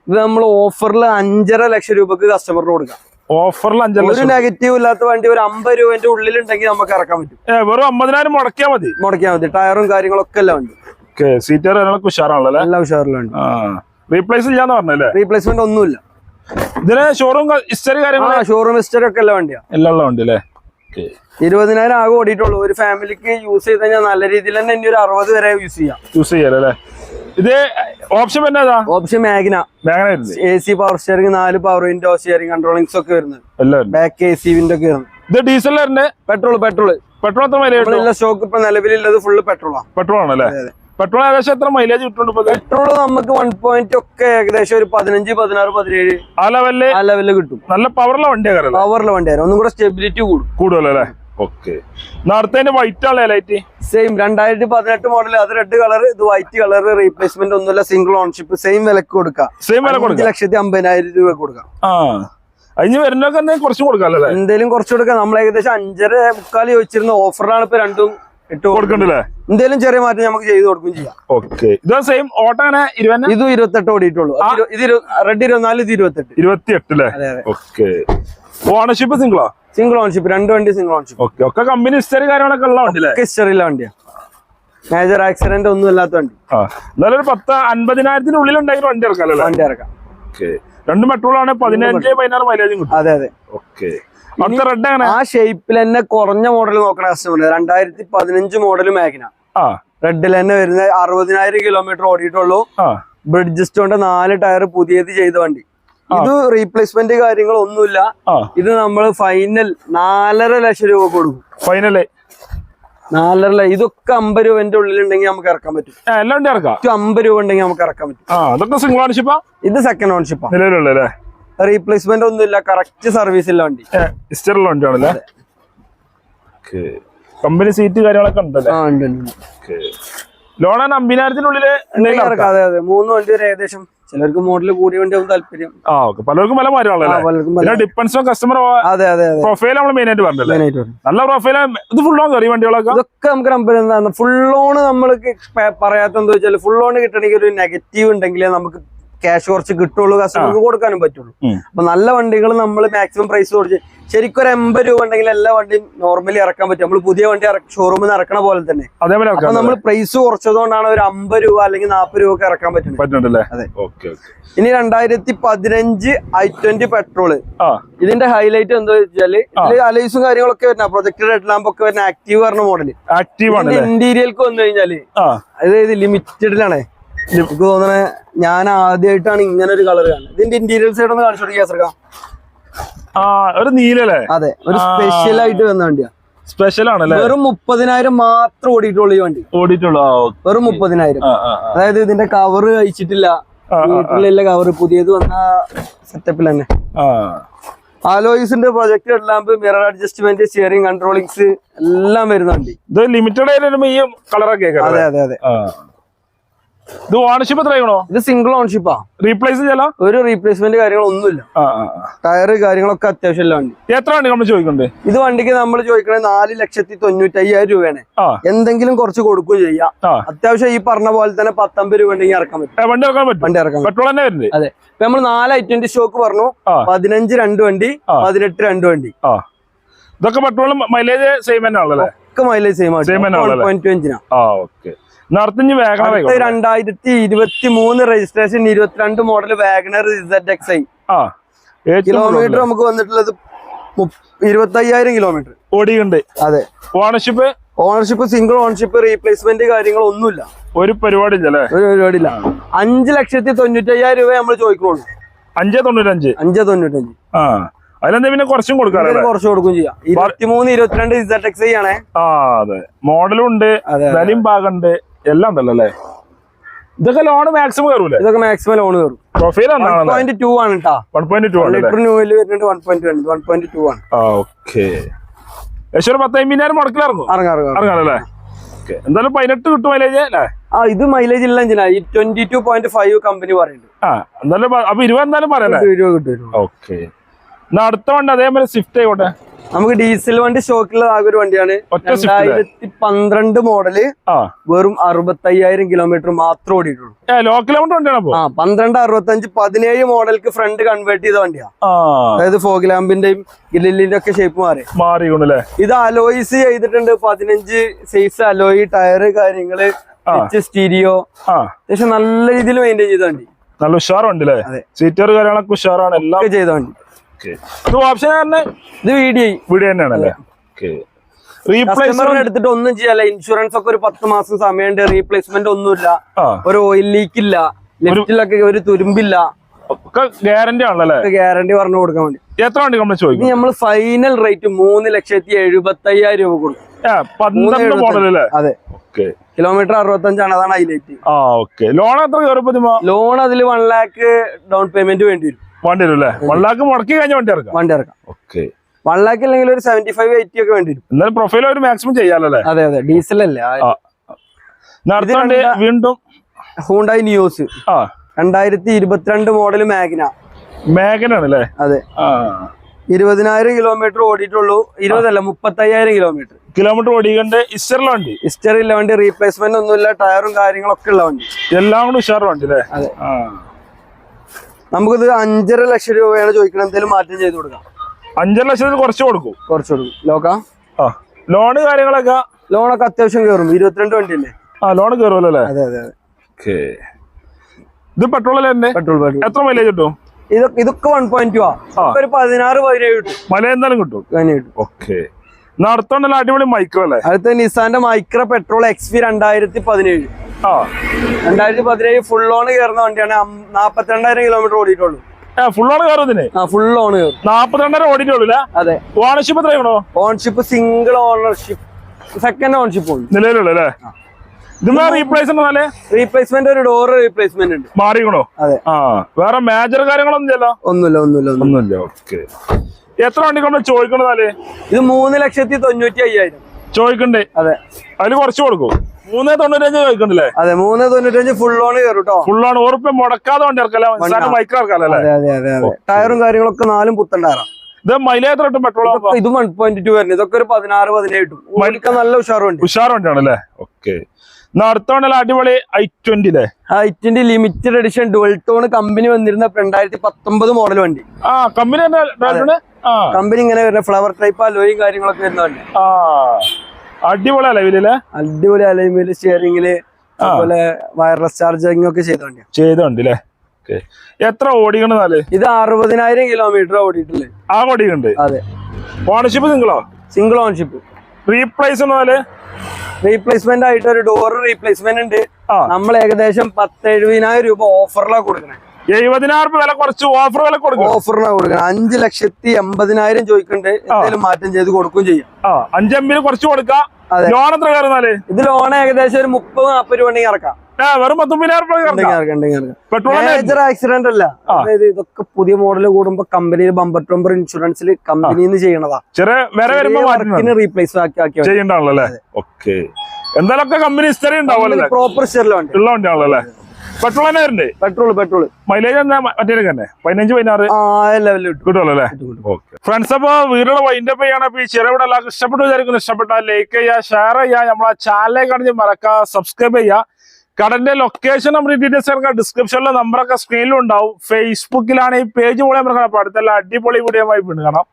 ഇത് നമ്മൾ ഓഫറിൽ അഞ്ചര ലക്ഷം രൂപക്ക് കസ്റ്റമറിന് കൊടുക്കാം. ഓഫറിൽ അഞ്ചര ഒരു നെഗറ്റീവ് ഇല്ലാത്ത വണ്ടി ഒരു അമ്പത് രൂപന്റെ ഉള്ളിലുണ്ടെങ്കിൽ നമുക്ക് ഇറക്കാൻ പറ്റും. വെറും അമ്പതിനായിരം മുടക്കിയാ മതി. മുടക്കിയാൽ മതി. ടയറും കാര്യങ്ങളൊക്കെ അല്ല വണ്ടി. കാര്യങ്ങളൊക്കെ ഉഷാറാണല്ലോ അല്ലേ? എല്ലാം ഉഷാറിലുണ്ട് ആ. റീപ്ലേസ് ചെയ്യാന്ന് പറഞ്ഞല്ലേ? റീപ്ലേസ്മെന്റ് ഒന്നുമില്ല. ഇതിന് ഷോറൂം ഹിസ്റ്ററി കാര്യങ്ങൾ ഷോറൂം ഹിസ്റ്ററി ഒക്കെ എല്ലാം വണ്ടിയാ. എല്ലാം ഉള്ള വണ്ടി അല്ലേ ഇരുപതിനായിരം ആകെ ഓടിയിട്ടുള്ളൂ. ഒരു ഫാമിലിക്ക് യൂസ് ചെയ്ത് കഴിഞ്ഞാൽ നല്ല രീതിയിൽ തന്നെ ഇനി ഒരു അറുപത് വരെ യൂസ് ചെയ്യാം. യൂസ് ചെയ്യാലോ ഇത് ഓപ്ഷൻ എന്നതാ option Magna Magna A C power steering നാല് പവർ വിൻഡോ സ്റ്റിയറിംഗ് കൺട്രോളിംഗ്സ് ഒക്കെ വരുന്നത്. ബാക്ക് എ സി വിൻഡോ ഒക്കെ വരുന്നത്. ഇത് ഡീസൽ പെട്രോൾ പെട്രോൾ പെട്രോൾ എത്ര സ്റ്റോക്ക് ഇപ്പൊ നിലവിലുള്ളത് ഫുള്ള് പെട്രോളാണ് പെട്രോൾ ആണല്ലേ? അതെ. പെട്രോൾ ഏകദേശം എത്ര മൈലേജ് കിട്ടുന്നുണ്ട് പെട്രോൾ നമുക്ക് വൺ പോയിന്റ് ഒക്കെ ഏകദേശം ഒരു പതിനഞ്ച് പതിനാറ് പതിനേഴ് ആ ലെവലിൽ ആ ലെവലിൽ കിട്ടും. നല്ല പവറുള്ള വണ്ടിയാണ് പവറുള്ള വണ്ടിയാണ് ഒന്നും കൂടെ സ്റ്റെബിലിറ്റി കൂടും. കൂടുതലല്ലേ ഓക്കെ അടുത്തതിന്റെ വൈറ്റ് ആണ് ലൈറ്റ് സെയിം രണ്ടായിരത്തി പതിനെട്ട് മോഡൽ അത് റെഡ് കളർ ഇത് വൈറ്റ് കളർ റീപ്ലേസ്മെന്റ് ഒന്നുമില്ല സിംഗിൾ ഓൺഷിപ്പ് സെയിം വിലക്ക് കൊടുക്കാം. സെയിം വില കൊടുക്കാം? ലക്ഷത്തി അമ്പതിനായിരം രൂപ കൊടുക്കാം. ആ. അതിന് വരുന്നൊക്കെ എന്തെങ്കിലും കുറച്ചും കൊടുക്കാം അല്ലേ? എന്തേലും കുറച്ച് കൊടുക്കാം. നമ്മൾ ഏകദേശം അഞ്ചര മുക്കാൽ ചോദിച്ചിരുന്ന ഓഫറാണ് ഇപ്പൊ രണ്ടും ഇട്ട് കൊടുക്കണ്ടല്ലേ? എന്തേലും ചെറിയ മാറ്റം നമുക്ക് ചെയ്ത് കൊടുക്കും ചെയ്യാം. ഓക്കെ. ഇത് സെയിം ഓട്ടോ അങ്ങനെ ഇരുപത് ഇതും ഇരുപത്തെട്ട് ഓടിയിട്ടുള്ളൂ. ഇത് റെഡ് ഇരുപത്തിനാല് ഇത് ഇരുപത്തെട്ട്. ഇരുപത്തി എട്ട് അല്ലേ ഓക്കെ. ഓണർഷിപ്പ് സിംഗിളോ സിംഗിൾ ഓണർഷിപ്പ് രണ്ട് വണ്ടി സിംഗിൾ ഓണർഷിപ്പ് ഓക്കെ. ഒക്കെ കമ്പനി ഹിസ്റ്ററി കാര്യങ്ങളൊക്കെ ഉള്ള ഒക്കെ ഹിസ്റ്ററിയിലെ വണ്ടിയാ. മേജർ ആക്സിഡന്റ് ഒന്നും ഇല്ലാത്ത വണ്ടി എന്നാലും ഒരു പത്ത് അൻപതിനായിരത്തിനുള്ളിൽ ഉണ്ടായിരുന്നു വണ്ടി ഇറക്കാം വണ്ടി ഇറക്കാം. ഓക്കെ. രണ്ട് പെട്രോൾ ആണ് പതിനഞ്ച് പതിനാറ് മൈലേജും കിട്ടും. അതെ അതെ. ഓക്കെ അടുത്ത റെഡ് അങ്ങനെ ആ ഷേപ്പിൽ തന്നെ കുറഞ്ഞ മോഡൽ നോക്കണ കസ്റ്റമർ രണ്ടായിരത്തി പതിനഞ്ച് മോഡൽ മാഗ്ന ആ. റെഡിൽ തന്നെ വരുന്ന അറുപതിനായിരം കിലോമീറ്റർ ഓടിയിട്ടുള്ളൂ. ബ്രിഡ്ജ് സ്റ്റോണിന്റെ നാല് ടയർ പുതിയത് ചെയ്ത വണ്ടി. ഇത് റീപ്ലേസ്മെന്റ് കാര്യങ്ങളൊന്നുമില്ല. ഇത് നമ്മൾ ഫൈനൽ നാലര ലക്ഷം രൂപ കൊടുക്കും. ഫൈനൽ നാലര ഇതൊക്കെ അമ്പത് രൂപന്റെ ഉള്ളിലുണ്ടെങ്കിൽ നമുക്ക് ഇറക്കാൻ പറ്റും. എല്ലാം ഇറക്കാം. അമ്പത് രൂപ ഉണ്ടെങ്കിൽ നമുക്ക് ഇറക്കാൻ പറ്റും. ആ അതൊക്കെ സിംഗിൾ ഓൺഷിപ്പാ ഇത് സെക്കൻഡ് ഓൺഷിപ്പാ നിലവിലുള്ള റീപ്ലേസ്മെന്റ് ഒന്നും ഇല്ല കറക്റ്റ് സർവീസ് ഇല്ല വണ്ടി. ഹിസ്റ്ററിലുള്ള വണ്ടിയാണല്ലേ കമ്പനി സീറ്റ് കാര്യങ്ങളൊക്കെ ഉണ്ടല്ലേ? ആ ഉണ്ട് ഉണ്ട്, അമ്പിനായിരത്തിനുള്ളിൽ അമ്പതിനായിരത്തിനുള്ളിൽ അതെ അതെ മൂന്ന് വണ്ടി വരെ ഏകദേശം ചിലർക്ക് മോഡൽ കൂടിയ വണ്ടി ആവും താല്പര്യം. ആ ഓക്കെ. പലർക്കും പല മാറ്റം മാറ്റമാണല്ലോ കസ്റ്റമറോ കസ്റ്റമർ അതെ അതെ പ്രൊഫൈൽ നമ്മൾ മെയിൻ ആയിട്ട് പറഞ്ഞല്ലേ. നല്ല പ്രൊഫൈൽ ഇത് ഫുൾ ഓൺ വണ്ടികളൊക്കെ? ഇതൊക്കെ നമുക്ക് നമ്പർ എന്താണ് ഫുൾ ലോൺ നമ്മൾക്ക് പറയാത്ത എന്താ വെച്ചാൽ ഫുൾ ലോൺ കിട്ടണമെങ്കിൽ ഒരു നെഗറ്റീവ് ഉണ്ടെങ്കിലേ നമുക്ക് ക്യാഷ് കുറച്ച് കിട്ടുള്ളൂ കസ്റ്റമർക്ക് കൊടുക്കാനും പറ്റുള്ളൂ. അപ്പൊ നല്ല വണ്ടികൾ നമ്മൾ മാക്സിമം പ്രൈസ് കുറച്ച് ശരിക്കും ഒരു എൺപത് രൂപ ഉണ്ടെങ്കിൽ എല്ലാ വണ്ടിയും നോർമലി ഇറക്കാൻ പറ്റും. നമ്മൾ പുതിയ വണ്ടി ഷോറൂമിൽ നിന്ന് ഇറക്കണ പോലെ തന്നെ. അതേപോലെ അപ്പൊ നമ്മൾ പ്രൈസ് കുറച്ചതുകൊണ്ടാണ് ഒരു അമ്പത് രൂപ അല്ലെങ്കിൽ നാൽപ്പത് രൂപ ഒക്കെ ഇറക്കാൻ പറ്റുന്നത്. അതെ. ഇനി രണ്ടായിരത്തി പതിനഞ്ച് ഐ ട്വന്റി പെട്രോൾ ഇതിന്റെ ഹൈലൈറ്റ് എന്താ വെച്ചാൽ അലൈസും കാര്യങ്ങളൊക്കെ വരുന്ന പ്രൊജക്ടർ ഹെഡ് ലാമ്പ് ഒക്കെ വരുന്ന ആക്റ്റീവ് പറഞ്ഞ ആക്റ്റീവ് ഇതിന്റെ ഇന്റീരിയൽക്ക് വന്നു കഴിഞ്ഞാൽ അതായത് ലിമിറ്റഡിലാണ് എനിക്ക് തോന്നണേ ഞാൻ ആദ്യമായിട്ടാണ് ഇങ്ങനെ ഒരു കളർ കാണുന്നത്. ഇതിന്റെ ഇന്റീരിയർ സൈഡ് ഒന്ന് കാണിച്ചു കൊടുക്കുക ഒരു നീലല്ലേ? അതെ ഒരു സ്പെഷ്യൽ ആയിട്ട് വന്ന വണ്ടിയാ. സ്പെഷ്യൽ ആണല്ലേ? വെറും മുപ്പതിനായിരം മാത്രം ഓടിയിട്ടുള്ളൂ ഈ വണ്ടി. ഓടിയിട്ടുള്ളൂ വെറും മുപ്പതിനായിരം. അതായത് ഇതിന്റെ കവർ ആ, വീട്ടിലുള്ള കവർ പുതിയത് വന്ന സെറ്റപ്പിൽ തന്നെ. ആലോയിസിന്റെ project headlamp mirror adjustment steering controllings എല്ലാം വരുന്ന വണ്ടി. ഇത് ലിമിറ്റഡ് ആയിട്ട് ഈ കളറൊക്കെ അതെ അതെ അതെ. ഇത് ഓണർഷിപ്പ് എത്രയാണോ ഇത് സിംഗിൾ ഓണർഷിപ്പാ റീപ്ലേസ് ചെയ്യാ ഒരു റീപ്ലേസ്മെന്റ് കാര്യങ്ങളൊന്നുമില്ല. ആ കാര്യങ്ങളൊക്കെ അത്യാവശ്യം അത്യാവശ്യമുള്ള വണ്ടി. എത്ര വണ്ടി നമ്മൾ ചോദിക്കണ്ടേ? ഇത് വണ്ടിക്ക് നമ്മൾ ചോദിക്കണേ നാല് ലക്ഷത്തി തൊണ്ണൂറ്റി അയ്യായിരം രൂപയാണ് എന്തെങ്കിലും കുറച്ച് കൊടുക്കുകയും ചെയ്യാം. അത്യാവശ്യം ഈ പറഞ്ഞ പോലെ തന്നെ പത്തൊമ്പത് രൂപ ഉണ്ടെങ്കിൽ ഇറക്കാൻ പറ്റും. വണ്ടി ഇറക്കാൻ പറ്റും? വണ്ടി ഇറക്കാൻ പെട്രോൾ തന്നെ വരുന്നത്? അതെ. ഇപ്പൊ നമ്മൾ നാല് ഐ ട്വന്റി സ്റ്റോക്ക് പറഞ്ഞു. പതിനഞ്ച് രണ്ട് വണ്ടി. പതിനെട്ട് രണ്ട് വണ്ടി. ഇതൊക്കെ പെട്രോളും മൈലേജ് സെയിം തന്നെ ആണല്ലേ ഒക്കെ മൈലേജ് സെയിം Same തന്നെ നടത്തിഞ്ഞ് വേഗം രണ്ടായിരത്തി ഇരുപത്തി മൂന്ന് രജിസ്ട്രേഷൻ ഇരുപത്തിരണ്ട് model Wagon R Z X I ആ കിലോമീറ്റർ നമുക്ക് വന്നിട്ടുള്ളത് ഇരുപത്തി അയ്യായിരം കിലോമീറ്റർ ഓടിയുണ്ട് അതെ. Ownership ownership single ownership replacement കാര്യങ്ങളൊന്നുമില്ല ഒരു പരിപാടി ഇല്ലല്ലേ ഒരു പരിപാടിയില്ല. അഞ്ച് ലക്ഷത്തി തൊണ്ണൂറ്റി അയ്യായിരം രൂപ നമ്മൾ ചോദിക്കുള്ളൂ. അഞ്ചേ തൊണ്ണൂറ്റഞ്ച്. അഞ്ച് തൊണ്ണൂറ്റഞ്ച്. ആ. അതിലെന്താ പിന്നെ കുറച്ചും ഇതിന് കുറച്ച് കൊടുക്കും ചെയ്യാം. ഇരുപത്തിമൂന്ന് ഇരുപത്തിരണ്ട് ഇസഡ് എക്സ് ആണേ. ആ അതെ. മോഡലും ഉണ്ട്. വിലയും ഭാഗമുണ്ട് എല്ലാം ഉണ്ടല്ലോ അല്ലേ? ഇതൊക്കെ ലോൺ മാക്സിമം കയറൂലേ? ഇതൊക്കെ മാക്സിമം ലോൺ കയറും. പ്രൊഫൈൽ പോയിന്റ് ടു ആണ് കേട്ടാ വൺ പോയിന്റ് ടു ആണല്ലേ? ലിറ്റർ ന്യൂവിൽ വരുന്നുണ്ട് വൺ പോയിന്റ് രണ്ട് വൺ പോയിന്റ് ടു ആണ്. ആ ഓക്കെ ഏകദേശം ഒരു പത്ത് അമ്പതിനായിരം മുടക്കിലിറങ്ങും ഇറങ്ങാം ഇറങ്ങാം. ഇറങ്ങാനല്ലേ എന്തായാലും പതിനെട്ട് കിട്ടും മൈലേജ് അല്ലേ? ആ ഇത് മൈലേജ് ഇല്ല എഞ്ചിനാ. ഈ twenty two point five company പറയുന്നുണ്ട്. ആ എന്തായാലും അപ്പൊ ഇരുപത് എന്തായാലും പറയാം ഇരുപത് രൂപ കിട്ടും ഓക്കെ എന്നാ അടുത്ത വണ്ടി അതേപോലെ സ്വിഫ്റ്റ് ആയിക്കോട്ടെ. നമുക്ക് ഡീസൽ വണ്ടി സ്റ്റോക്കുള്ള ആകെ ഒരു വണ്ടിയാണ്. രണ്ടായിരത്തി പന്ത്രണ്ട് മോഡൽ വെറും അറുപത്തയ്യായിരം കിലോമീറ്റർ മാത്രം ഓടിയിട്ടുള്ളൂ. ലോ കിലോമീറ്റർ വണ്ടിയാണ് ആ പന്ത്രണ്ട് അറുപത്തഞ്ച് പതിനേഴ് മോഡൽക്ക് ഫ്രണ്ട് കൺവേർട്ട് ചെയ്ത വണ്ടിയാ. അതായത് ഫോഗ് ലാമ്പിന്റെയും ഗില്ലിന്റെ ഒക്കെ ഷേപ്പ് മാറി. മാറി ഇത് അലോയിസ് ചെയ്തിട്ടുണ്ട് പതിനഞ്ച് സൈസ് അലോയി ടയറ് കാര്യങ്ങൾ. സ്റ്റീരിയോ അത്യാവശ്യം നല്ല രീതിയിൽ മെയിന്റെയിൻ ചെയ്ത വണ്ടി. നല്ല ഉഷാറുണ്ട്. സീറ്റർ കാര്യങ്ങളൊക്കെ ഉഷാറാണ്. എല്ലാം ചെയ്ത വണ്ടി. ഇത് ഓപ്ഷൻ തന്നെ ഇത് വീഡിയോ വീഡിയോ തന്നെയാണല്ലേ? റീപ്ലേസ്മെന്റ് റീപ്ലേസ് എടുത്തിട്ട് ഒന്നും ചെയ്യാല്ല. ഇൻഷുറൻസ് ഒക്കെ ഒരു പത്ത് മാസം സമയമുണ്ട്. റീപ്ലേസ്മെന്റ് ഒന്നുമില്ല. ഒരു ഓയിൽ ലീക്ക് ഇല്ല. ലെഫ്റ്റിലൊക്കെ ഒരു തുരുമ്പില്ല. ഒക്കെ ഗ്യാരണ്ടി ആണല്ലേ? ഗ്യാരണ്ടി പറഞ്ഞു കൊടുക്കാൻ വേണ്ടി. എത്ര വണ്ടി നമ്മൾ ചോദിക്കും? നമ്മൾ ഫൈനൽ റേറ്റ് മൂന്ന് ലക്ഷത്തി എഴുപത്തി അയ്യായിരം രൂപ കൊടുക്കും. ഏ മോഡൽ അല്ലേ? അതെ. ഓക്കെ കിലോമീറ്റർ അറുപത്തഞ്ചാണ്. അതാണ് ഹൈലൈറ്റ് ആ ഓക്കെ ലോൺ എത്ര ലോൺ അതിൽ വൺ ലാക്ക് ഡൗൺ പേയ്മെന്റ് വേണ്ടി വരും. വണ്ടി. വരും അല്ലേ വൺ ലാക്ക് മുടക്കി കഴിഞ്ഞ വണ്ടി ഇറക്കാം. വണ്ടി ഇറക്കാം. ഓക്കെ. വൺ ലാക്ക് അല്ലെങ്കിൽ ഒരു സെവന്റി ഫൈവ് എയ്റ്റി ഒക്കെ വേണ്ടി വരും. എന്നാലും പ്രൊഫൈൽ ഒരു മാക്സിമം ചെയ്യാലോ അല്ലേ അതെ. അതെ ഡീസൽ അല്ലേ ഇത് വണ്ടി ഹൂണ്ടായി ന്യൂസ് രണ്ടായിരത്തി ഇരുപത്തിരണ്ട് മോഡൽ മാഗ്ന മാഗ്ന ആണല്ലേ അതെ. ഇരുപതിനായിരം കിലോമീറ്റർ ഓടിയിട്ടുള്ളൂ. ഇരുപതല്ല മുപ്പത്തയ്യായിരം കിലോമീറ്റർ കിലോമീറ്റർ ഓടിക്കണ്ട്. ഇസ്റ്ററിലെ വണ്ടി? ഇസ്റ്ററില്ല ഇല്ല വണ്ടി. റീപ്ലേസ്മെന്റ് ഒന്നുമില്ല. ടയറും കാര്യങ്ങളൊക്കെ ഉള്ള വണ്ടി. എല്ലാം കൂടെ ഉഷാർ വണ്ടി അല്ലേ? അതെ. നമുക്കിത് അഞ്ചര ലക്ഷം രൂപയാണ് ചോദിക്കണം എന്തെങ്കിലും മാറ്റം ചെയ്ത് കൊടുക്കാം. അഞ്ചര ലക്ഷം കുറച്ച് കൊടുക്കും. കുറച്ച് കൊടുക്കും. ലോക്ക? ആ. ലോണ് കാര്യങ്ങളൊക്കെ? ലോണൊക്കെ അത്യാവശ്യം കയറും. ഇരുപത്തിരണ്ട് വണ്ടി അല്ലേ? ആ ലോൺ കയറുമല്ലോ അല്ലേ? അതെ അതെ ഓക്കെ. ഇത് പെട്രോൾ അല്ലേ എന്റെ പെട്രോൾ എത്ര മൈലേജ് കിട്ടും? ഇതൊക്കെ ഇതൊക്കെ വൺ പോയിന്റ്. ഒരു പതിനാറ് പതിനേഴ് കിട്ടും. മല എന്തായാലും കിട്ടും. കിട്ടും. ഓക്കെ. അടിപൊളി മൈക്രോ അല്ലേ? അടുത്ത നിസാന്റെ മൈക്രോ പെട്രോൾ എക്സ് പി രണ്ടായിരത്തി പതിനേഴ്. ആ. രണ്ടായിരത്തി പതിനേഴ് ഫുൾ ഓൺ കയറുന്ന വണ്ടിയാണ് നാപ്പത്തിരണ്ടായിരം കിലോമീറ്റർ ഓടിയിട്ടുള്ളൂ. ഫുൾ ഓൺ കയറുന്നതിന് ആ ഫുൾ ഓൺ കയറും. നാപ്പത്തിരണ്ടര ഓടിയിട്ടുള്ളൂ അതെ. ഓണർഷിപ്പ് എത്രയാണോ ownership single ownership second ownership ഉണ്ട്. നിലവിലുള്ള അല്ലേ? റീപ്ലേസ്മെന്റ് ഒരു ഡോർ റീപ്ലേസ്മെന്റ് ഉണ്ട്. മാറിക്കണോ? അതെ. ആ. വേറെ മേജർ കാര്യങ്ങളൊന്നും ചെയ്യല്ലോ ഒന്നുമില്ല ഒന്നുമില്ല ഒന്നുമില്ല. ഓക്കെ എത്ര വണ്ടി കൊണ്ട് ചോദിക്കണതാൽ ഇത് മൂന്ന് ലക്ഷത്തി തൊണ്ണൂറ്റി അയ്യായിരം. ചോദിക്കണ്ടേ. അതെ. അതിൽ കുറച്ച് കൊടുക്കും. മൂന്നേ തൊണ്ണൂറ്റഞ്ച് ചോദിക്കണ്ടല്ലേ? അതെ മൂന്ന് തൊണ്ണൂറ്റഞ്ച് ഫുൾ ഓൺ കയറും കേട്ടോ ഫുൾ ആണ് ഉറപ്പ് മുടക്കാതെ വണ്ടി ഇറക്കല്ലേ? അതെ അതെ അതെ അതെ. ടയറും കാര്യങ്ങളൊക്കെ നാലും പുത്തൻ ടയറാണ് ഇത് മൈലേജ് തൊട്ട് പെട്രോൾ ഇത് വൺ പോയിന്റ് ടു വരുന്നത് ഇതൊക്കെ ഒരു പതിനാറ് പതിനേഴ് കിട്ടും. നല്ല നല്ല ഉഷാറുണ്ട് അല്ലേ ഓക്കെ വണ്ടിയല്ല അടിപൊളി ഐ ട്വന്റി അല്ലേ twenty limited edition dual tone company വന്നിരുന്ന രണ്ടായിരത്തി പത്തൊമ്പത് മോഡൽ വണ്ടി. ആ കമ്പനി കമ്പനി ഇങ്ങനെ വരുന്ന ഫ്ലവർ ടൈപ്പ് അലോയും കാര്യങ്ങളൊക്കെ വരുന്ന വണ്ടി. ആ. അടിപൊളി അല്ലേ ഇതിലെ? അടിപൊളി അലവിൽ സ്റ്റിയറിംഗിൽ അതുപോലെ വയർലെസ് ചാർജിങ് ഒക്കെ ചെയ്തോണ്ട് ചെയ്തോണ്ട് അല്ലേ എത്ര ഓടിക്കണെന്നാൽ ഇത് അറുപതിനായിരം കിലോമീറ്റർ ഓടിയിട്ടില്ലേ ആ ഓടിക്കുന്നുണ്ട് അതെ. ഓണർഷിപ്പ് നിങ്ങളോ സിംഗിൾ ഓണർഷിപ്പ് റീപ്ലേസ് എന്നാൽ? റീപ്ലേസ്മെന്റ് ആയിട്ട് ഒരു ഡോർ റീപ്ലേസ്മെന്റ് ഉണ്ട്. നമ്മൾ ഏകദേശം പത്തെഴുപതിനായിരം രൂപ ഓഫറിലാണ് കൊടുക്കണേ. എഴുപതിനായിരം വില കുറച്ച് ഓഫർ വില കൊടുക്കും. ഓഫറിനാ കൊടുക്കണം. അഞ്ച് ലക്ഷത്തി എൺപതിനായിരം ചോദിക്കണ്ട്. എന്തെങ്കിലും മാറ്റം ചെയ്ത് കൊടുക്കുകയും ചെയ്യും. അഞ്ചമ്പിന് കുറച്ച് കൊടുക്കാം. ലോൺ എത്ര കയറുന്നാൽ? ഇത് ലോൺ ഏകദേശം ഒരു മുപ്പത് നാൽപ്പത് രൂപ ഉണ്ടെങ്കിൽ ഇറക്കാം. വെറും മേജർ ആക്സിഡന്റ് അല്ല. അതായത് ഇതൊക്കെ പുതിയ മോഡൽ കൂടുമ്പോ കമ്പനിയിൽ ബമ്പർ ടോമ്പർ ഇൻഷുറൻസിൽ കമ്പനിന്ന് നിന്ന് ചെയ്യണതാ. ചെറിയ റീപ്ലേസ് ആക്കി ആക്കി ചെയ്യണ്ടാണല്ലോ ഓക്കെ കമ്പനി പ്രോപ്പർ സ്റ്റെറിലും ഉണ്ട് ഉള്ള വണ്ടിയാണല്ലോ അല്ലേ? പെട്രോൾ തന്നെ വരണ്ട്? പെട്രോൾ പെട്രോൾ മൈലേജ് എന്താ? മറ്റേ തന്നെ. പതിനഞ്ച് പതിനാറ്? കിട്ടുമല്ലോ അല്ലേ? ഫ്രണ്ട്സ് അപ്പൊ വീടുള്ള വൈൻഡ് അപ്പ് ചെയ്യണം. അപ്പൊ ഈ ചെറുവിടെ എല്ലാവർക്കും ഇഷ്ടപ്പെട്ടു വിചാരിക്കുന്നു. ഇഷ്ടപ്പെട്ടാൽ ലൈക്ക് ചെയ്യുക ഷെയർ ചെയ്യുക. നമ്മളെ ചാനലിലേക്ക് കടഞ്ഞ് മറക്കുക സബ്സ്ക്രൈബ് ചെയ്യുക. കടന്റെ ലൊക്കേഷൻ നമ്മൾ ഡീറ്റെയിൽസ് ഇറക്കാം ഡിസ്ക്രിപ്ഷനിലെ നമ്പറൊക്കെ സ്ക്രീനിലും ഉണ്ടാവും. ഫേസ്ബുക്കിലാണ് ഈ പേജ് പോലെ നമ്മൾ കാണാം അടുത്തല്ല അടിപൊളി വീഡിയോ ആയി വീണ്ടും കാണാം.